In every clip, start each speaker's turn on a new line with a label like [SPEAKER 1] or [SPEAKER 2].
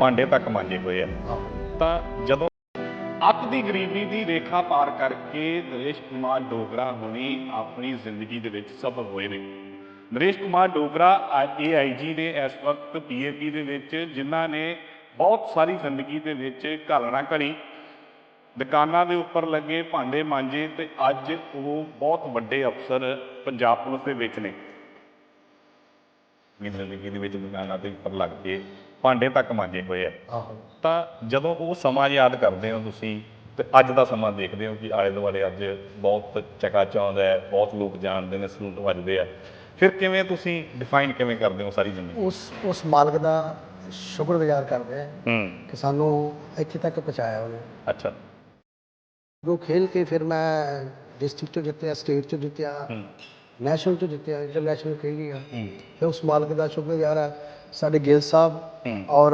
[SPEAKER 1] ਭਾਂਡੇ ਤੱਕ ਮਾਂਜੇ ਹੋਏ ਆ। ਤਾਂ ਜਦੋਂ ਅੱਤ ਦੀ ਗਰੀਬੀ ਦੀ ਰੇਖਾ ਪਾਰ ਕਰਕੇ ਨਰੇਸ਼ ਕੁਮਾਰ ਡੋਗਰਾ ਹੁਣੀ ਆਪਣੀ ਜ਼ਿੰਦਗੀ ਦੇ ਵਿੱਚ ਸਫਲ ਹੋਏ ਨੇ। ਨਰੇਸ਼ ਕੁਮਾਰ ਡੋਗਰਾ ਏਆਈਜੀ ਨੇ ਇਸ ਵਕਤ ਪੀਏਪੀ ਦੇ ਵਿੱਚ, ਜਿਨ੍ਹਾਂ ਨੇ ਬਹੁਤ ਸਾਰੀ ਜ਼ਿੰਦਗੀ ਦੇ ਵਿੱਚ ਘਾਲਣਾ ਘੜੀ। ਦੁਕਾਨਾਂ ਦੇ ਉੱਪਰ ਲੱਗੇ ਭਾਂਡੇ ਮਾਂਜੇ ਤੇ ਅੱਜ ਉਹ ਬਹੁਤ ਵੱਡੇ ਅਫਸਰ ਪੰਜਾਬ ਪੁਲਿਸ ਦੇ ਵਿੱਚ ਨੇ। ਮੇਰੀ ਜ਼ਿੰਦਗੀ ਦੇ ਵਿੱਚ ਦੁਕਾਨਾਂ ਦੇ ਉੱਪਰ ਲੱਗ ਕੇ ਭਾਂਡੇ ਤੱਕ ਮਾਂਜੇ ਹੋਏ ਆ। ਤਾਂ ਜਦੋਂ ਉਹ ਸਮਾਂ ਯਾਦ ਕਰਦੇ ਹੋ ਤੁਸੀਂ ਤੇ ਅੱਜ ਦਾ ਸਮਾਂ ਦੇਖਦੇ ਹੋ ਕਿ ਆਲੇ ਦੁਆਲੇ ਅੱਜ ਬਹੁਤ ਚਕਾਚੌਂਦ ਹੈ ਬਹੁਤ ਲੋਕ ਜਾਣਦੇ ਨੇ ਸਲੂਟ ਵੱਜਦੇ ਆ। ਫਿਰ ਕਿਵੇਂ ਤੁਸੀਂ ਡਿਫਾਈਨ ਕਿਵੇਂ ਕਰਦੇ ਹੋ ਸਾਰੀ ਜ਼ਿੰਦਗੀ
[SPEAKER 2] ਉਸ ਉਸ ਮਾਲਕ ਦਾ ਸ਼ੁਕਰਗੁਜ਼ਾਰ ਕਰਦੇ ਆ
[SPEAKER 1] ਹੂੰ।
[SPEAKER 2] ਕਿ ਸਾਨੂੰ ਇੱਥੇ ਤੱਕ ਪਹੁੰਚਾਇਆ ਉਹਨੇ।
[SPEAKER 1] ਅੱਛਾ।
[SPEAKER 2] ਉਹ ਖੇਲ ਕੇ ਫਿਰ ਮੈਂ ਡਿਸਟ੍ਰਿਕਟ ਤੋਂ ਜਿੱਤਿਆ ਸਟੇਟ ਤੋਂ ਜਿੱਤਿਆ। ਨੈਸ਼ਨਲ ਤੋਂ ਜਿੱਤਿਆ ਇੰਟਰਨੈਸ਼ਨਲ ਗਿਆ।
[SPEAKER 1] ਹੂੰ।
[SPEAKER 2] ਫਿਰ ਉਸ ਮਾਲਕ ਦਾ ਸ਼ੁਕਰਗੁਜ਼ਾਰ ਹੈ ਸਾਡੇ ਗਿੱਲ ਸਾਹਿਬ ਔਰ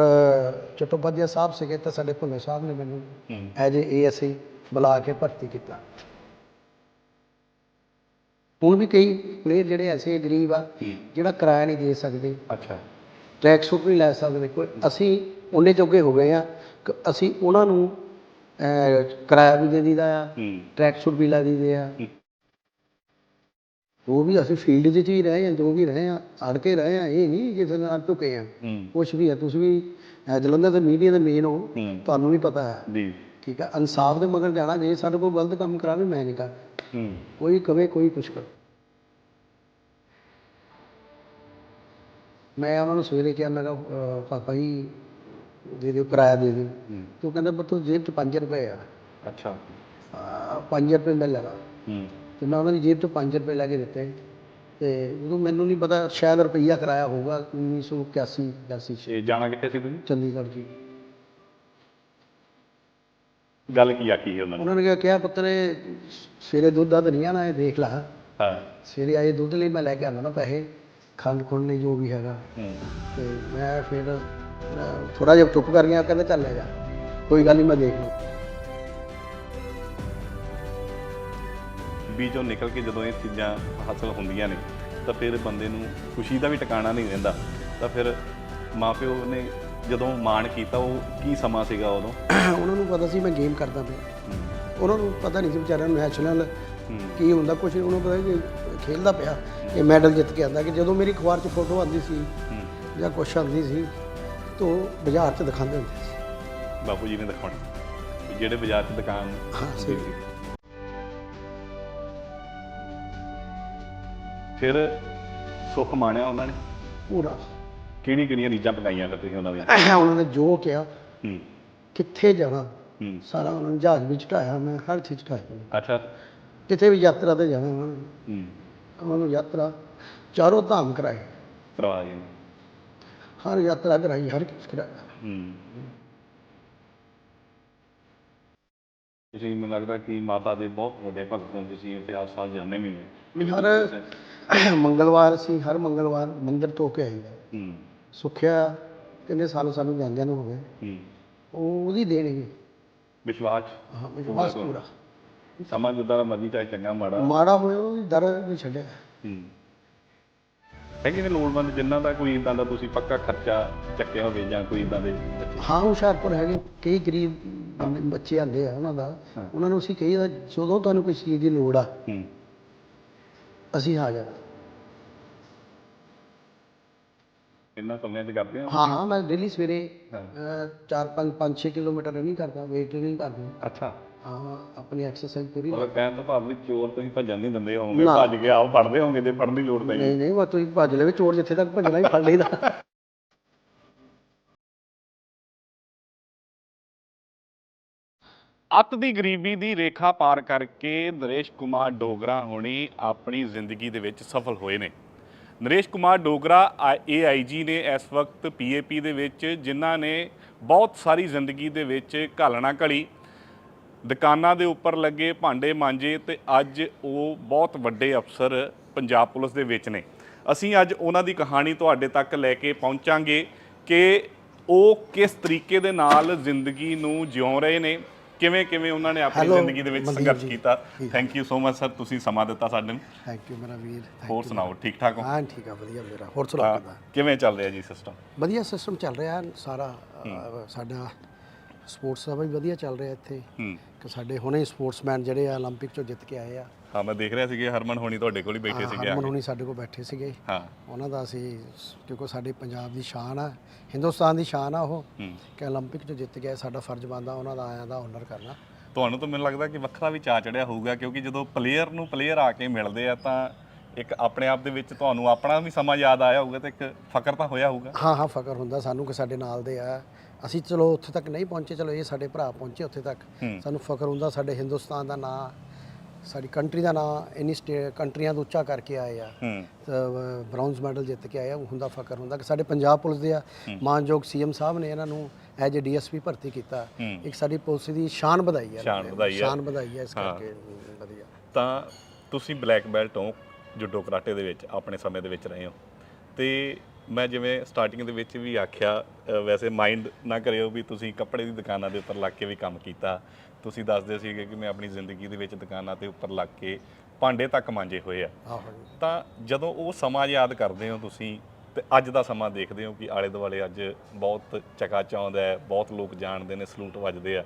[SPEAKER 2] ਚਟੋਪਾਧਿਆ ਸਾਹਿਬ ਸੀਗੇ ਤਾਂ ਸਾਡੇ ਭੁੱਲੇ ਸਾਹਿਬ ਨੇ ਮੈਨੂੰ ਐਜ ਏਐਸਏ ਬੁਲਾ ਕੇ ਭਰਤੀ ਕੀਤਾ। ਹੁਣ ਵੀ ਕਈ ਪਲੇਅਰ ਜਿਹੜੇ ਐਸੇ ਗਰੀਬ ਆ ਜਿਹੜਾ ਕਿਰਾਇਆ ਨਹੀਂ ਦੇ ਸਕਦੇ।
[SPEAKER 1] ਅੱਛਾ।
[SPEAKER 2] ਟਰੈਕ ਸੂਟ ਨਹੀਂ ਲੈ ਸਕਦੇ ਕੋਈ ਅਸੀਂ ਉਹਨੇ ਜੋਗੇ ਹੋ ਗਏ ਆ ਕਿ ਅਸੀਂ ਉਹਨਾਂ ਨੂੰ ਕਿਰਾਇਆ ਵੀ ਦੇ ਦੀਦਾ ਆ ਟਰੈਕ ਸੂਟ ਵੀ ਲੈ ਦੀਦੇ ਆ। ਉਹ ਵੀ ਅਸੀਂ ਫੀਲਡ ਦੇ 'ਚ ਹੀ ਰਹੇ ਆ ਜੋ ਵੀ ਰਹੇ ਆ ਅੜ ਕੇ ਰਹੇ ਆ ਇਹ ਨਹੀਂ ਕਿਸੇ ਨਾਲ ਢੁਕੇ
[SPEAKER 1] ਹੂੰ।
[SPEAKER 2] ਕੁਛ ਵੀ ਆ ਤੁਸੀਂ ਵੀ ਅਹ, ਜਲੰਧਰ ਦੇ ਮੀਡੀਆ ਦੇ ਮੇਨ ਹੋ
[SPEAKER 1] ਹੂੰ।
[SPEAKER 2] ਤੁਹਾਨੂੰ ਵੀ ਪਤਾ ਹੈ।
[SPEAKER 1] ਜੀ।
[SPEAKER 2] ਠੀਕ ਹੈ ਇਨਸਾਫ ਦੇ ਮਗਰ ਜਾਣਾ ਜੇ ਸਾਡੇ ਕੋਲ ਗਲਤ ਕੰਮ ਕਰਾਵੇ ਮੈਂ ਨਹੀਂ ਕਰ।
[SPEAKER 1] ਹੂੰ।
[SPEAKER 2] ਕੋਈ ਕਵੇ ਕੋਈ ਕੁਛ ਕਰ। ਮੈਂ ਉਹਨਾਂ ਨੂੰ ਸਵੇਰੇ ਕਿਹਾ ਮੈਂ ਕਿਹਾ ਅਹ, ਪਾਪਾ ਜੀ ਦੇ ਦਿਓ ਕਿਰਾਇਆ ਦੇ ਦਿਓ।
[SPEAKER 1] ਹੂੰ।
[SPEAKER 2] ਤੂੰ ਕਹਿੰਦਾ ਬੱਤੋ ਜੇਬ 'ਚ 5 ਰੁਪਏ ਆ।
[SPEAKER 1] ਅੱਛਾ।
[SPEAKER 2] 5 ਰੁਪਏ ਮੈਂ ਲਗਾ
[SPEAKER 1] ਹੂੰ।
[SPEAKER 2] ਤੇ ਮੈਂ ਉਹਨਾਂ ਦੀ ਜੇਬ 'ਚ 5 ਰੁਪਏ ਲੈ ਕੇ ਦਿੱਤੇ। ਤੇ ਉਦੋਂ ਮੈਨੂੰ ਨਹੀਂ ਪਤਾ ਸ਼ਾਇਦ ਰੁਪਈਆ ਕਿਰਾਇਆ ਹੋਊਗਾ 1981 82 ਚ
[SPEAKER 1] ਇਹ ਜਾਣਾ ਕਿੱਥੇ ਸੀ ਤੁਸੀਂ?
[SPEAKER 2] ਚੰਡੀਗੜ੍ਹ ਜੀ।
[SPEAKER 1] ਗੱਲ ਕੀ ਆਖੀ ਸੀ ਉਹਨਾਂ ਨੇ?
[SPEAKER 2] ਉਹਨਾਂ ਨੇ ਕਿਹਾ- ਕਿਹਾ ਪੁੱਤਰ ਸਵੇਰੇ ਦੁੱਧ ਦਾ ਨਹੀਂ ਆਣਾ ਇਹ ਦੇਖ ਲਾ।
[SPEAKER 1] ਹਾਂ।
[SPEAKER 2] ਸਵੇਰੇ ਆਏ ਦੁੱਧ ਲਈ ਮੈਂ ਲੈ ਕੇ ਆਉਂਦਾ ਨਾ ਪੈਸੇ ਖੰਡ ਖੁੰਡ ਲਈ ਜੋ ਵੀ ਹੈਗਾ।
[SPEAKER 1] ਹੂੰ।
[SPEAKER 2] ਤੇ ਮੈਂ ਫਿਰ ਥੋੜਾ ਜਿਹਾ ਚੁੱਪ ਕਰ ਗਿਆ ਕਹਿੰਦਾ ਚੱਲ ਲੈ ਜਾ। ਕੋਈ ਗੱਲ ਨਹੀਂ ਮੈਂ ਦੇਖ ਲਊਂ
[SPEAKER 1] ਵਿੱਚੋਂ ਨਿਕਲ ਕੇ ਜਦੋਂ ਇਹ ਚੀਜ਼ਾਂ ਹਾਸਲ ਹੁੰਦੀਆਂ ਨੇ ਤਾਂ ਫਿਰ ਬੰਦੇ ਨੂੰ ਖੁਸ਼ੀ ਦਾ ਵੀ ਟਿਕਾਣਾ ਨਹੀਂ ਰਹਿੰਦਾ। ਤਾਂ ਫਿਰ ਮਾਪਿਓ ਨੇ ਜਦੋਂ ਮਾਣ ਕੀਤਾ ਉਹ ਕੀ ਸਮਾਂ ਸੀਗਾ ਉਦੋਂ?
[SPEAKER 2] ਉਹਨਾਂ ਨੂੰ ਪਤਾ ਸੀ ਮੈਂ ਗੇਮ ਕਰਦਾ ਪਿਆ। ਉਹਨਾਂ ਨੂੰ ਪਤਾ ਨਹੀਂ ਸੀ ਵਿਚਾਰਿਆਂ ਨੂੰ ਨੈਸ਼ਨਲ ਕੀ ਹੁੰਦਾ ਕੁਝ ਉਹਨਾਂ ਨੂੰ ਪਤਾ ਕਿ ਖੇਲਦਾ ਪਿਆ ਇਹ ਮੈਡਲ ਜਿੱਤ ਕੇ ਆਂਦਾ ਕਿ ਜਦੋਂ ਮੇਰੀ ਅਖਬਾਰ 'ਚ ਫੋਟੋ ਆਉਂਦੀ ਸੀ ਜਾਂ ਕੁਛ ਆਉਂਦੀ ਸੀ ਤਾਂ ਬਾਜ਼ਾਰ 'ਚ ਦਿਖਾਉਂਦੇ ਹੁੰਦੇ ਸੀ।
[SPEAKER 1] ਬਾਪੂ ਜੀ ਨੇ ਦਿਖਾਉਣੀ। ਜਿਹੜੇ ਬਾਜ਼ਾਰ 'ਚ ਦੁਕਾਨ
[SPEAKER 2] ਹਾਂ।
[SPEAKER 1] ਸੀ। ਫਿਰ ਸੁੱਖ ਮਾਣਿਆ ਉਹਨਾਂ ਨੇ?
[SPEAKER 2] ਪੂਰਾ।
[SPEAKER 1] ਕਿਹੜੀ ਕਿਹੜੀਆਂ ਰੀਝਾਂ ਪਕਾਈਆਂ ਫਿਰ ਤੁਸੀਂ ਉਹਨਾਂ ਦੀਆਂ?
[SPEAKER 2] ਉਹਨਾਂ ਨੇ ਜੋ ਕਿਹਾ
[SPEAKER 1] ਹੂੰ।
[SPEAKER 2] ਕਿੱਥੇ ਜਾਣਾ?
[SPEAKER 1] ਹੂੰ।
[SPEAKER 2] ਸਾਰਾ ਉਹਨਾਂ ਨੇ ਜਹਾਜ਼ ਵਿੱਚ ਢਾਇਆ ਮੈਂ ਹਰ ਚੀਜ਼ ਢਾਈ
[SPEAKER 1] ਅੱਛਾ।
[SPEAKER 2] ਕਿਤੇ ਵੀ ਯਾਤਰਾ ਤੇ ਜਾਣਾ ਉਹਨਾਂ ਨੇ।
[SPEAKER 1] ਹੂੰ।
[SPEAKER 2] ਉਹਨਾਂ ਨੂੰ ਯਾਤਰਾ ਚਾਰੋਂ ਧਾਮ ਕਰਾਏ
[SPEAKER 1] ਕਰਵਾ ਜੀ
[SPEAKER 2] ਹਰ ਯਾਤਰਾ ਕਰਾਈ ਹਰ ਕਿਸ ਕਰਾਇਆ
[SPEAKER 1] ਹੂੰ। ਤੁਸੀਂ ਮੈਨੂੰ ਲੱਗਦਾ ਕਿ ਮਾਤਾ ਦੇ ਬਹੁਤ ਵੱਡੇ ਭਗਤ ਹੋ ਤੁਸੀਂ ਇਤਿਹਾਸ ਸਾਲ ਜਾਣਦੇ ਵੀ ਨੇ।
[SPEAKER 2] ਹਰ ਮੰਗਲਵਾਰ ਸੀ ਹਰ ਮੰਗਲਵਾਰ ਮੰਦਿਰ ਤੋਂ ਕੇ ਆਈ
[SPEAKER 1] ਹੂੰ।
[SPEAKER 2] ਸੁਖਿਆ ਕਿੰਨੇ ਸਾਲ ਸਾਨੂੰ ਜਾਂਦਿਆਂ ਨੂੰ ਹੋ ਗਏ।
[SPEAKER 1] ਹੂੰ।
[SPEAKER 2] ਉਹ ਉਹਦੀ ਦੇਣਗੇ
[SPEAKER 1] ਵਿਸ਼ਵਾਸ?
[SPEAKER 2] ਹਾਂ ਵਿਸ਼ਵਾਸ ਪੂਰਾ।
[SPEAKER 1] ਸਮਾਂ ਜਿੱਦਾਂ ਦਾ ਮਰਜ਼ੀ ਚਾਹੇ ਚੰਗਾ ਮਾੜਾ।
[SPEAKER 2] ਮਾੜਾ ਹੋਇਆ ਉਹਦੀ ਦਰ ਨਹੀਂ ਛੱਡਿਆ।
[SPEAKER 1] ਹੂੰ। ਹੈਗੇ ਨੇ ਲੋੜਵੰਦ ਜਿਨ੍ਹਾਂ ਦਾ ਕੋਈ ਇਦਾਂ ਦਾ ਤੁਸੀਂ ਪੱਕਾ ਖਰਚਾ ਚੱਕਿਆ ਹੋਵੇ ਜਾਂ ਕੋਈ ਇਦਾਂ ਦੇ?
[SPEAKER 2] ਹਾਂ ਹੁਸ਼ਿਆਰਪੁਰ ਹੈਗੇ। ਕਈ ਗਰੀਬ ਬੰਦੇ- ਬੱਚੇ ਆਉਂਦੇ ਆ ਉਹਨਾਂ ਦਾ। ਉਹਨਾਂ ਨੂੰ ਅਸੀਂ ਕਹੀਦਾ ਜਦੋਂ ਤੁਹਾਨੂੰ ਕੋਈ ਚੀਜ਼ ਦੀ ਲੋੜ ਆ
[SPEAKER 1] ਹੂੰ।
[SPEAKER 2] ਅਸੀਂ ਹਾਜ਼ਰ
[SPEAKER 1] ਇੰਨਾ ਸਮੇਂ ਤੇ ਕਰਦੇ ਹੋ?
[SPEAKER 2] ਹਾਂ ਹਾਂ ਮੈਂ ਡੇਲੀ ਸਵੇਰੇ
[SPEAKER 1] ਹਾਂ।
[SPEAKER 2] 4 5 5 6 ਕਿਲੋਮੀਟਰ ਰਨਿੰਗ ਕਰਦਾ weight training ਕਰਦਾ।
[SPEAKER 1] ਅੱਛਾ।
[SPEAKER 2] ਹਾਂ ਆਪਣੀ ਐਕਸਰਸਾਈਜ਼ ਪੂਰੀ।
[SPEAKER 1] ਉਹ ਕਹਿਣ ਦਾ ਭਾਵ ਵੀ ਚੋਰ ਤੁਸੀਂ ਭੱਜਣ ਨਹੀਂ ਦਿੰਦੇ ਹੋਵੋਗੇ। ਭੱਜ ਕੇ ਆਪ ਫੜਦੇ ਹੋਵੋਗੇ ਜੇ ਫੜਨ ਦੀ ਲੋੜ ਪਈ।
[SPEAKER 2] ਨਹੀਂ ਨਹੀਂ ਵਾ ਤੁਸੀਂ ਭੱਜ ਲਵੇ ਚੋਰ ਜਿੱਥੇ ਤੱਕ ਭੱਜਣਾ ਹੀ ਫੜ ਲਈਦਾ।
[SPEAKER 1] ਅੱਤ ਦੀ ਗਰੀਬੀ ਦੀ ਰੇਖਾ ਪਾਰ ਕਰਕੇ ਨਰੇਸ਼ ਕੁਮਾਰ ਡੋਗਰਾ ਹੋਣੀ ਆਪਣੀ ਜ਼ਿੰਦਗੀ ਦੇ ਵਿੱਚ ਸਫਲ ਹੋਏ ਨੇ। ਨਰੇਸ਼ ਕੁਮਾਰ ਡੋਗਰਾ ਏਆਈਜੀ ਨੇ ਇਸ ਵਕਤ ਪੀਏਪੀ ਦੇ ਵਿੱਚ, ਜਿਨ੍ਹਾਂ ਨੇ ਬਹੁਤ ਸਾਰੀ ਜ਼ਿੰਦਗੀ ਦੇ ਵਿੱਚ ਘਾਲਣਾ ਘਲੀ ਦੁਕਾਨਾਂ ਦੇ ਉੱਪਰ ਲੱਗੇ ਭਾਂਡੇ ਮਾਂਜੇ ਤੇ ਅੱਜ ਉਹ ਬਹੁਤ ਵੱਡੇ ਅਫਸਰ ਪੰਜਾਬ ਪੁਲਿਸ ਦੇ ਵਿੱਚ ਨੇ। ਅਸੀਂ ਅੱਜ ਉਹਨਾਂ ਦੀ ਕਹਾਣੀ ਤੁਹਾਡੇ ਤੱਕ ਲੈ ਕੇ ਪਹੁੰਚਾਂਗੇ ਕਿ ਉਹ ਕਿਸ ਤਰੀਕੇ ਦੇ ਨਾਲ ਜ਼ਿੰਦਗੀ ਨੂੰ ਜਿਉ ਰਹੇ ਨੇ। ਕਿਵੇਂ ਕਿਵੇਂ ਉਹਨਾਂ ਨੇ ਆਪਣੀ
[SPEAKER 2] Hello,
[SPEAKER 1] ਜ਼ਿੰਦਗੀ ਦੇ ਵਿੱਚ
[SPEAKER 2] ਮਨਦੀਪ
[SPEAKER 1] ਸੰਘਰਸ਼
[SPEAKER 2] ਜੀ।
[SPEAKER 1] ਕੀਤਾ thank you so much sir ਤੁਸੀਂ ਸਮਾਂ ਦਿੱਤਾ ਸਾਡੇ ਨੂੰ
[SPEAKER 2] ਥੈਂਕ ਯੂ ਮੇਰਾ ਵੀਰ thank
[SPEAKER 1] ਹੋਰ
[SPEAKER 2] you
[SPEAKER 1] ਸੁਣਾਓ ਠੀਕ ਠਾਕ ਹੋ
[SPEAKER 2] ਹਾਂ ਠੀਕ ਆ ਵਧੀਆ ਮੇਰਾ ਹੋਰ ਸੁਣਾ
[SPEAKER 1] ਤਾਂ
[SPEAKER 2] ਕਿੱਦਾਂ
[SPEAKER 1] ਕਿਵੇਂ ਚੱਲ ਰਿਹਾ ਜੀ ਸਿਸਟਮ
[SPEAKER 2] ਵਧੀਆ ਸਿਸਟਮ ਚੱਲ ਰਿਹਾ ਸਾਰਾ ਅਹ, ਸਾਡਾ ਸਪੋਰਟਸ ਦਾ ਵੀ ਵਧੀਆ ਚੱਲ ਰਿਹਾ ਇੱਥੇ
[SPEAKER 1] ਹੂੰ
[SPEAKER 2] ਕਿ ਸਾਡੇ ਹੁਣੇ ਸਪੋਰਟਸਮੈਨ ਜਿਹੜੇ ਆ 올림픽 ਚੋਂ ਜਿੱਤ ਕੇ ਆਏ ਆ
[SPEAKER 1] ਹਾਂ ਮੈਂ ਦੇਖ ਰਿਹਾ ਸੀਗੇ ਹਰਮਨ ਹੋਣੀ ਤੁਹਾਡੇ ਕੋਲ ਹੀ ਬੈਠੇ ਸੀਗੇ ਆ
[SPEAKER 2] ਹਰਮਨ
[SPEAKER 1] ਕੇ।
[SPEAKER 2] ਹੁਣੀ ਸਾਡੇ ਕੋਲ ਬੈਠੇ ਸੀਗੇ
[SPEAKER 1] ਹਾਂ
[SPEAKER 2] ਉਹਨਾਂ ਦਾ ਅਸੀਂ ਕਿਉਂਕਿ ਸਾਡੇ ਪੰਜਾਬ ਦੀ ਸ਼ਾਨ ਆ ਹਿੰਦੁਸਤਾਨ ਦੀ ਸ਼ਾਨ ਆ ਉਹ
[SPEAKER 1] ਹੂੰ
[SPEAKER 2] ਕਿ 올림픽 ਚੋਂ ਜਿੱਤ ਗਏ ਸਾਡਾ ਫਰਜ਼ ਬਣਦਾ ਉਹਨਾਂ ਦਾ ਆਇਆਂ ਦਾ ਹੁਨਰ ਕਰਨਾ
[SPEAKER 1] ਤੁਹਾਨੂੰ ਤਾਂ ਮੈਨੂੰ ਲੱਗਦਾ ਕਿ ਵੱਖਰਾ ਵੀ ਚਾ ਚੜਿਆ ਹੋਊਗਾ ਕਿਉਂਕਿ ਜਦੋਂ ਪਲੇਅਰ ਨੂੰ ਪਲੇਅਰ ਆ ਕੇ ਮਿਲਦੇ ਆ ਤਾਂ ਇੱਕ ਆਪਣੇ ਆਪ ਦੇ ਵਿੱਚ ਤੁਹਾਨੂੰ ਆਪਣਾ ਵੀ ਸਮਾਂ ਯਾਦ ਆਇਆ ਹੋਊਗਾ ਤੇ ਇੱਕ ਫਕਰ ਤਾਂ ਹੋਇਆ ਹੋਊਗਾ
[SPEAKER 2] ਹਾਂ ਹਾਂ ਫਕਰ ਹੁੰਦਾ ਸਾਨੂੰ ਕਿ ਸਾਡੇ ਨਾਲ ਦੇ ਆ ਅਸੀਂ ਚਲੋ ਉੱਥੇ ਤੱਕ ਨਹੀਂ ਪਹੁੰਚੇ ਚਲੋ ਇਹ ਸਾਡੇ ਭਰਾ ਪਹੁੰਚੇ ਉੱਥੇ ਤੱਕ
[SPEAKER 1] ਹੂੰ।
[SPEAKER 2] ਸਾਨੂੰ ਫਕਰ ਹੁੰਦਾ ਸਾਡੇ ਹਿੰਦੁਸਤਾਨ ਦਾ ਨਾਂ ਸਾਡੀ ਕੰਟਰੀ ਦਾ ਨਾਂ ਇੰਨੀ ਕੰਟਰੀਆਂ ਤੋਂ ਉੱਚਾ ਕਰਕੇ ਆਏ ਆ।
[SPEAKER 1] ਹੂੰ।
[SPEAKER 2] ਬ੍ਰਾਊਨਜ਼ ਮੈਡਲ ਜਿੱਤ ਕੇ ਆਏ ਆ ਉਹ ਹੁੰਦਾ ਫਕਰ ਹੁੰਦਾ ਕਿ ਸਾਡੇ ਪੰਜਾਬ ਪੁਲਿਸ ਦੇ ਆ। ਮਾਨਯੋਗ ਸੀਐਮ ਸਾਹਿਬ ਨੇ ਇਹਨਾਂ ਨੂੰ ਐਜ ਡੀਐਸਪੀ ਭਰਤੀ ਕੀਤਾ। ਇੱਕ ਸਾਡੀ ਪੁਲਿਸ ਦੀ ਸ਼ਾਨ ਵਧਾਈ ਹੈ
[SPEAKER 1] ਸ਼ਾਨ। ਵਧਾਈ ਹੈ
[SPEAKER 2] ਇਸ ਕਰਕੇ ਵਧੀਆ।
[SPEAKER 1] ਤਾਂ ਤੁਸੀਂ ਬਲੈਕ ਬੈਲਟ ਹੋ ਜੁਡੋ ਕਰਾਟੇ ਦੇ ਵਿੱਚ ਆਪਣੇ ਸਮੇਂ ਦੇ ਵਿੱਚ ਰਹੇ ਹੋ। ਤੇ ਮੈਂ ਜਿਵੇਂ ਸਟਾਰਟਿੰਗ ਦੇ ਵਿੱਚ ਵੀ ਆਖਿਆ ਵੈਸੇ ਮਾਈਂਡ ਨਾ ਕਰਿਓ ਵੀ ਤੁਸੀਂ ਕੱਪੜੇ ਦੀ ਦੁਕਾਨਾਂ ਦੇ ਉੱਪਰ ਲੱਗ ਕੇ ਵੀ ਕੰਮ ਕੀਤਾ। ਤੁਸੀਂ ਦੱਸਦੇ ਸੀਗੇ ਕਿ ਮੈਂ ਆਪਣੀ ਜ਼ਿੰਦਗੀ ਦੇ ਵਿੱਚ ਦੁਕਾਨਾਂ ਤੇ ਉੱਪਰ ਲੱਗ ਕੇ ਭਾਂਡੇ ਤੱਕ ਮਾਂਜੇ ਹੋਏ ਆ। ਤਾਂ ਜਦੋਂ ਉਹ ਸਮਾਂ ਯਾਦ ਕਰਦੇ ਹੋ ਤੁਸੀਂ ਤੇ ਅੱਜ ਦਾ ਸਮਾਂ ਦੇਖਦੇ ਹੋ ਕਿ ਆਲੇ ਦੁਆਲੇ ਅੱਜ ਬਹੁਤ ਚਕਾਚੌਂਦ ਹੈ ਬਹੁਤ ਲੋਕ ਜਾਣਦੇ ਨੇ ਸਲੂਟ ਵੱਜਦੇ ਆ।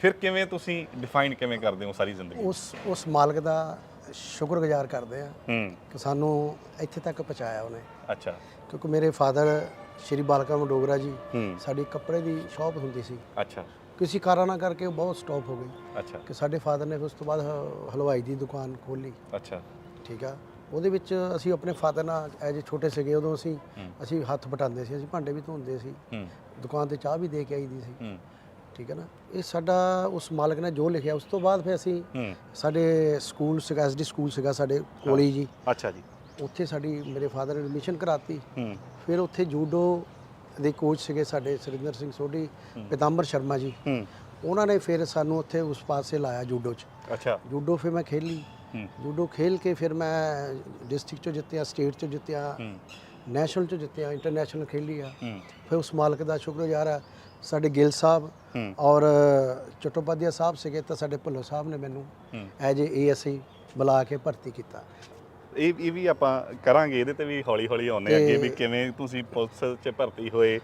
[SPEAKER 1] ਫਿਰ ਕਿਵੇਂ ਤੁਸੀਂ ਡਿਫਾਈਨ ਕਿਵੇਂ ਕਰਦੇ ਹੋ ਸਾਰੀ ਜ਼ਿੰਦਗੀ?
[SPEAKER 2] ਉਸ ਉਸ ਮਾਲਕ ਦਾ ਸ਼ੁਕਰਗੁਜ਼ਾਰ ਕਰਦੇ ਆ
[SPEAKER 1] ਹੂੰ।
[SPEAKER 2] ਕਿ ਸਾਨੂੰ ਇੱਥੇ ਤੱਕ ਪਹੁੰਚਾਇਆ ਉਹਨੇ।
[SPEAKER 1] ਅੱਛਾ।
[SPEAKER 2] ਕਿਉਂਕਿ ਮੇਰੇ ਫਾਦਰ ਸ਼੍ਰੀ ਬਾਲਕਾ ਡੋਗਰਾ ਜੀ
[SPEAKER 1] ਹੂੰ।
[SPEAKER 2] ਸਾਡੀ ਕੱਪੜੇ ਦੀ ਸ਼ਾਪ ਹੁੰਦੀ ਸੀ।
[SPEAKER 1] ਅੱਛਾ।
[SPEAKER 2] ਕਿਸੇ ਕਾਰਨਾਂ ਕਰਕੇ ਉਹ ਬਹੁਤ ਸਟਾਪ ਹੋ ਗਈ।
[SPEAKER 1] ਅੱਛਾ।
[SPEAKER 2] ਕਿ ਸਾਡੇ ਫਾਦਰ ਨੇ ਫਿਰ ਉਸ ਤੋਂ ਬਾਅਦ ਹ- ਹਲਵਾਈ ਦੀ ਦੁਕਾਨ ਖੋਲੀ
[SPEAKER 1] ਅੱਛਾ।
[SPEAKER 2] ਠੀਕ ਆ। ਉਹਦੇ ਵਿੱਚ ਅਸੀਂ ਆਪਣੇ ਫਾਦਰ ਨਾਲ ਐਜ ਛੋਟੇ ਸੀਗੇ ਉਦੋਂ ਅਸੀਂ
[SPEAKER 1] ਹੂੰ।
[SPEAKER 2] ਅਸੀਂ ਹੱਥ ਵਟਾਉਂਦੇ ਸੀ ਅਸੀਂ ਭਾਂਡੇ ਵੀ ਧੋਂਦੇ ਸੀ।
[SPEAKER 1] ਹੂੰ।
[SPEAKER 2] ਦੁਕਾਨ ਤੇ ਚਾਹ ਵੀ ਦੇ ਕੇ ਆਈਦੀ ਸੀ।
[SPEAKER 1] ਹੂੰ।
[SPEAKER 2] ਠੀਕ ਹੈ ਨਾ। ਇਹ ਸਾਡਾ ਉਸ ਮਾਲਕ ਨੇ ਜੋ ਲਿਖਿਆ ਉਸ ਤੋਂ ਬਾਅਦ ਫਿਰ ਅਸੀਂ
[SPEAKER 1] ਹੂੰ।
[SPEAKER 2] ਸਾਡੇ ਸਕੂਲ ਸੀਗਾ ਐਸਡੀ ਸਕੂਲ ਸੀਗਾ ਸਾਡੇ ਕੋਲੀ ਜੀ।
[SPEAKER 1] ਅੱਛਾ ਜੀ।
[SPEAKER 2] ਉੱਥੇ ਸਾਡੀ ਮੇਰੇ ਫਾਦਰ ਨੇ ਐਡਮਿਸ਼ਨ ਕਰਾਤੀ। ਫਿਰ ਉੱਥੇ ਜੂਡੋ ਦੇ ਕੋਚ ਸੀਗੇ ਸਾਡੇ ਸੁਰਿੰਦਰ ਸਿੰਘ ਸੋਢੀ ਪਿਤਾੰਬਰ ਸ਼ਰਮਾ ਜੀ। ਉਹਨਾਂ ਨੇ ਫਿਰ ਸਾਨੂੰ ਉੱਥੇ ਉਸ ਪਾਸੇ ਲਾਇਆ ਜੂਡੋ 'ਚ।
[SPEAKER 1] ਅੱਛਾ।
[SPEAKER 2] ਜੂਡੋ ਫਿਰ ਮੈਂ ਖੇਲੀ। ਜੂਡੋ ਖੇਲ ਕੇ ਫਿਰ ਮੈਂ ਡਿਸਟ੍ਰਿਕਟ 'ਚੋਂ ਜਿੱਤਿਆ ਸਟੇਟ 'ਚੋਂ ਜਿੱਤਿਆ ਨੈਸ਼ਨਲ 'ਚੋਂ ਜਿੱਤਿਆ ਇੰਟਰਨੈਸ਼ਨਲ ਖੇਲੀ ਆ। ਫਿਰ ਉਸ ਮਾਲਕ ਦਾ ਸ਼ੁਕਰਗੁਜ਼ਾਰ ਆ ਸਾਡੇ ਗਿੱਲ ਸਾਹਿਬ ਔਰ ਚਟੋਪਾਧਿਆ ਸਾਹਿਬ ਸੀਗੇ ਤਾਂ ਸਾਡੇ ਭੁੱਲਰ ਸਾਹਿਬ ਨੇ ਮੈਨੂੰ ਐਜ ਏਐਸਆਈ ਬੁਲਾ ਕੇ ਭਰਤੀ ਕੀਤਾ।
[SPEAKER 1] ਇਹ ਇਹ ਵੀ ਆਪਾਂ ਕਰਾਂਗੇ ਇਹਦੇ ਤੇ ਵੀ ਹੌਲੀ ਹੌਲੀ ਆਉਂਦੇ ਅੱਗੇ ਵੀ ਕਿਵੇਂ ਤੁਸੀਂ ਪੁਲਿਸ 'ਚ ਭਰਤੀ ਹੋਏ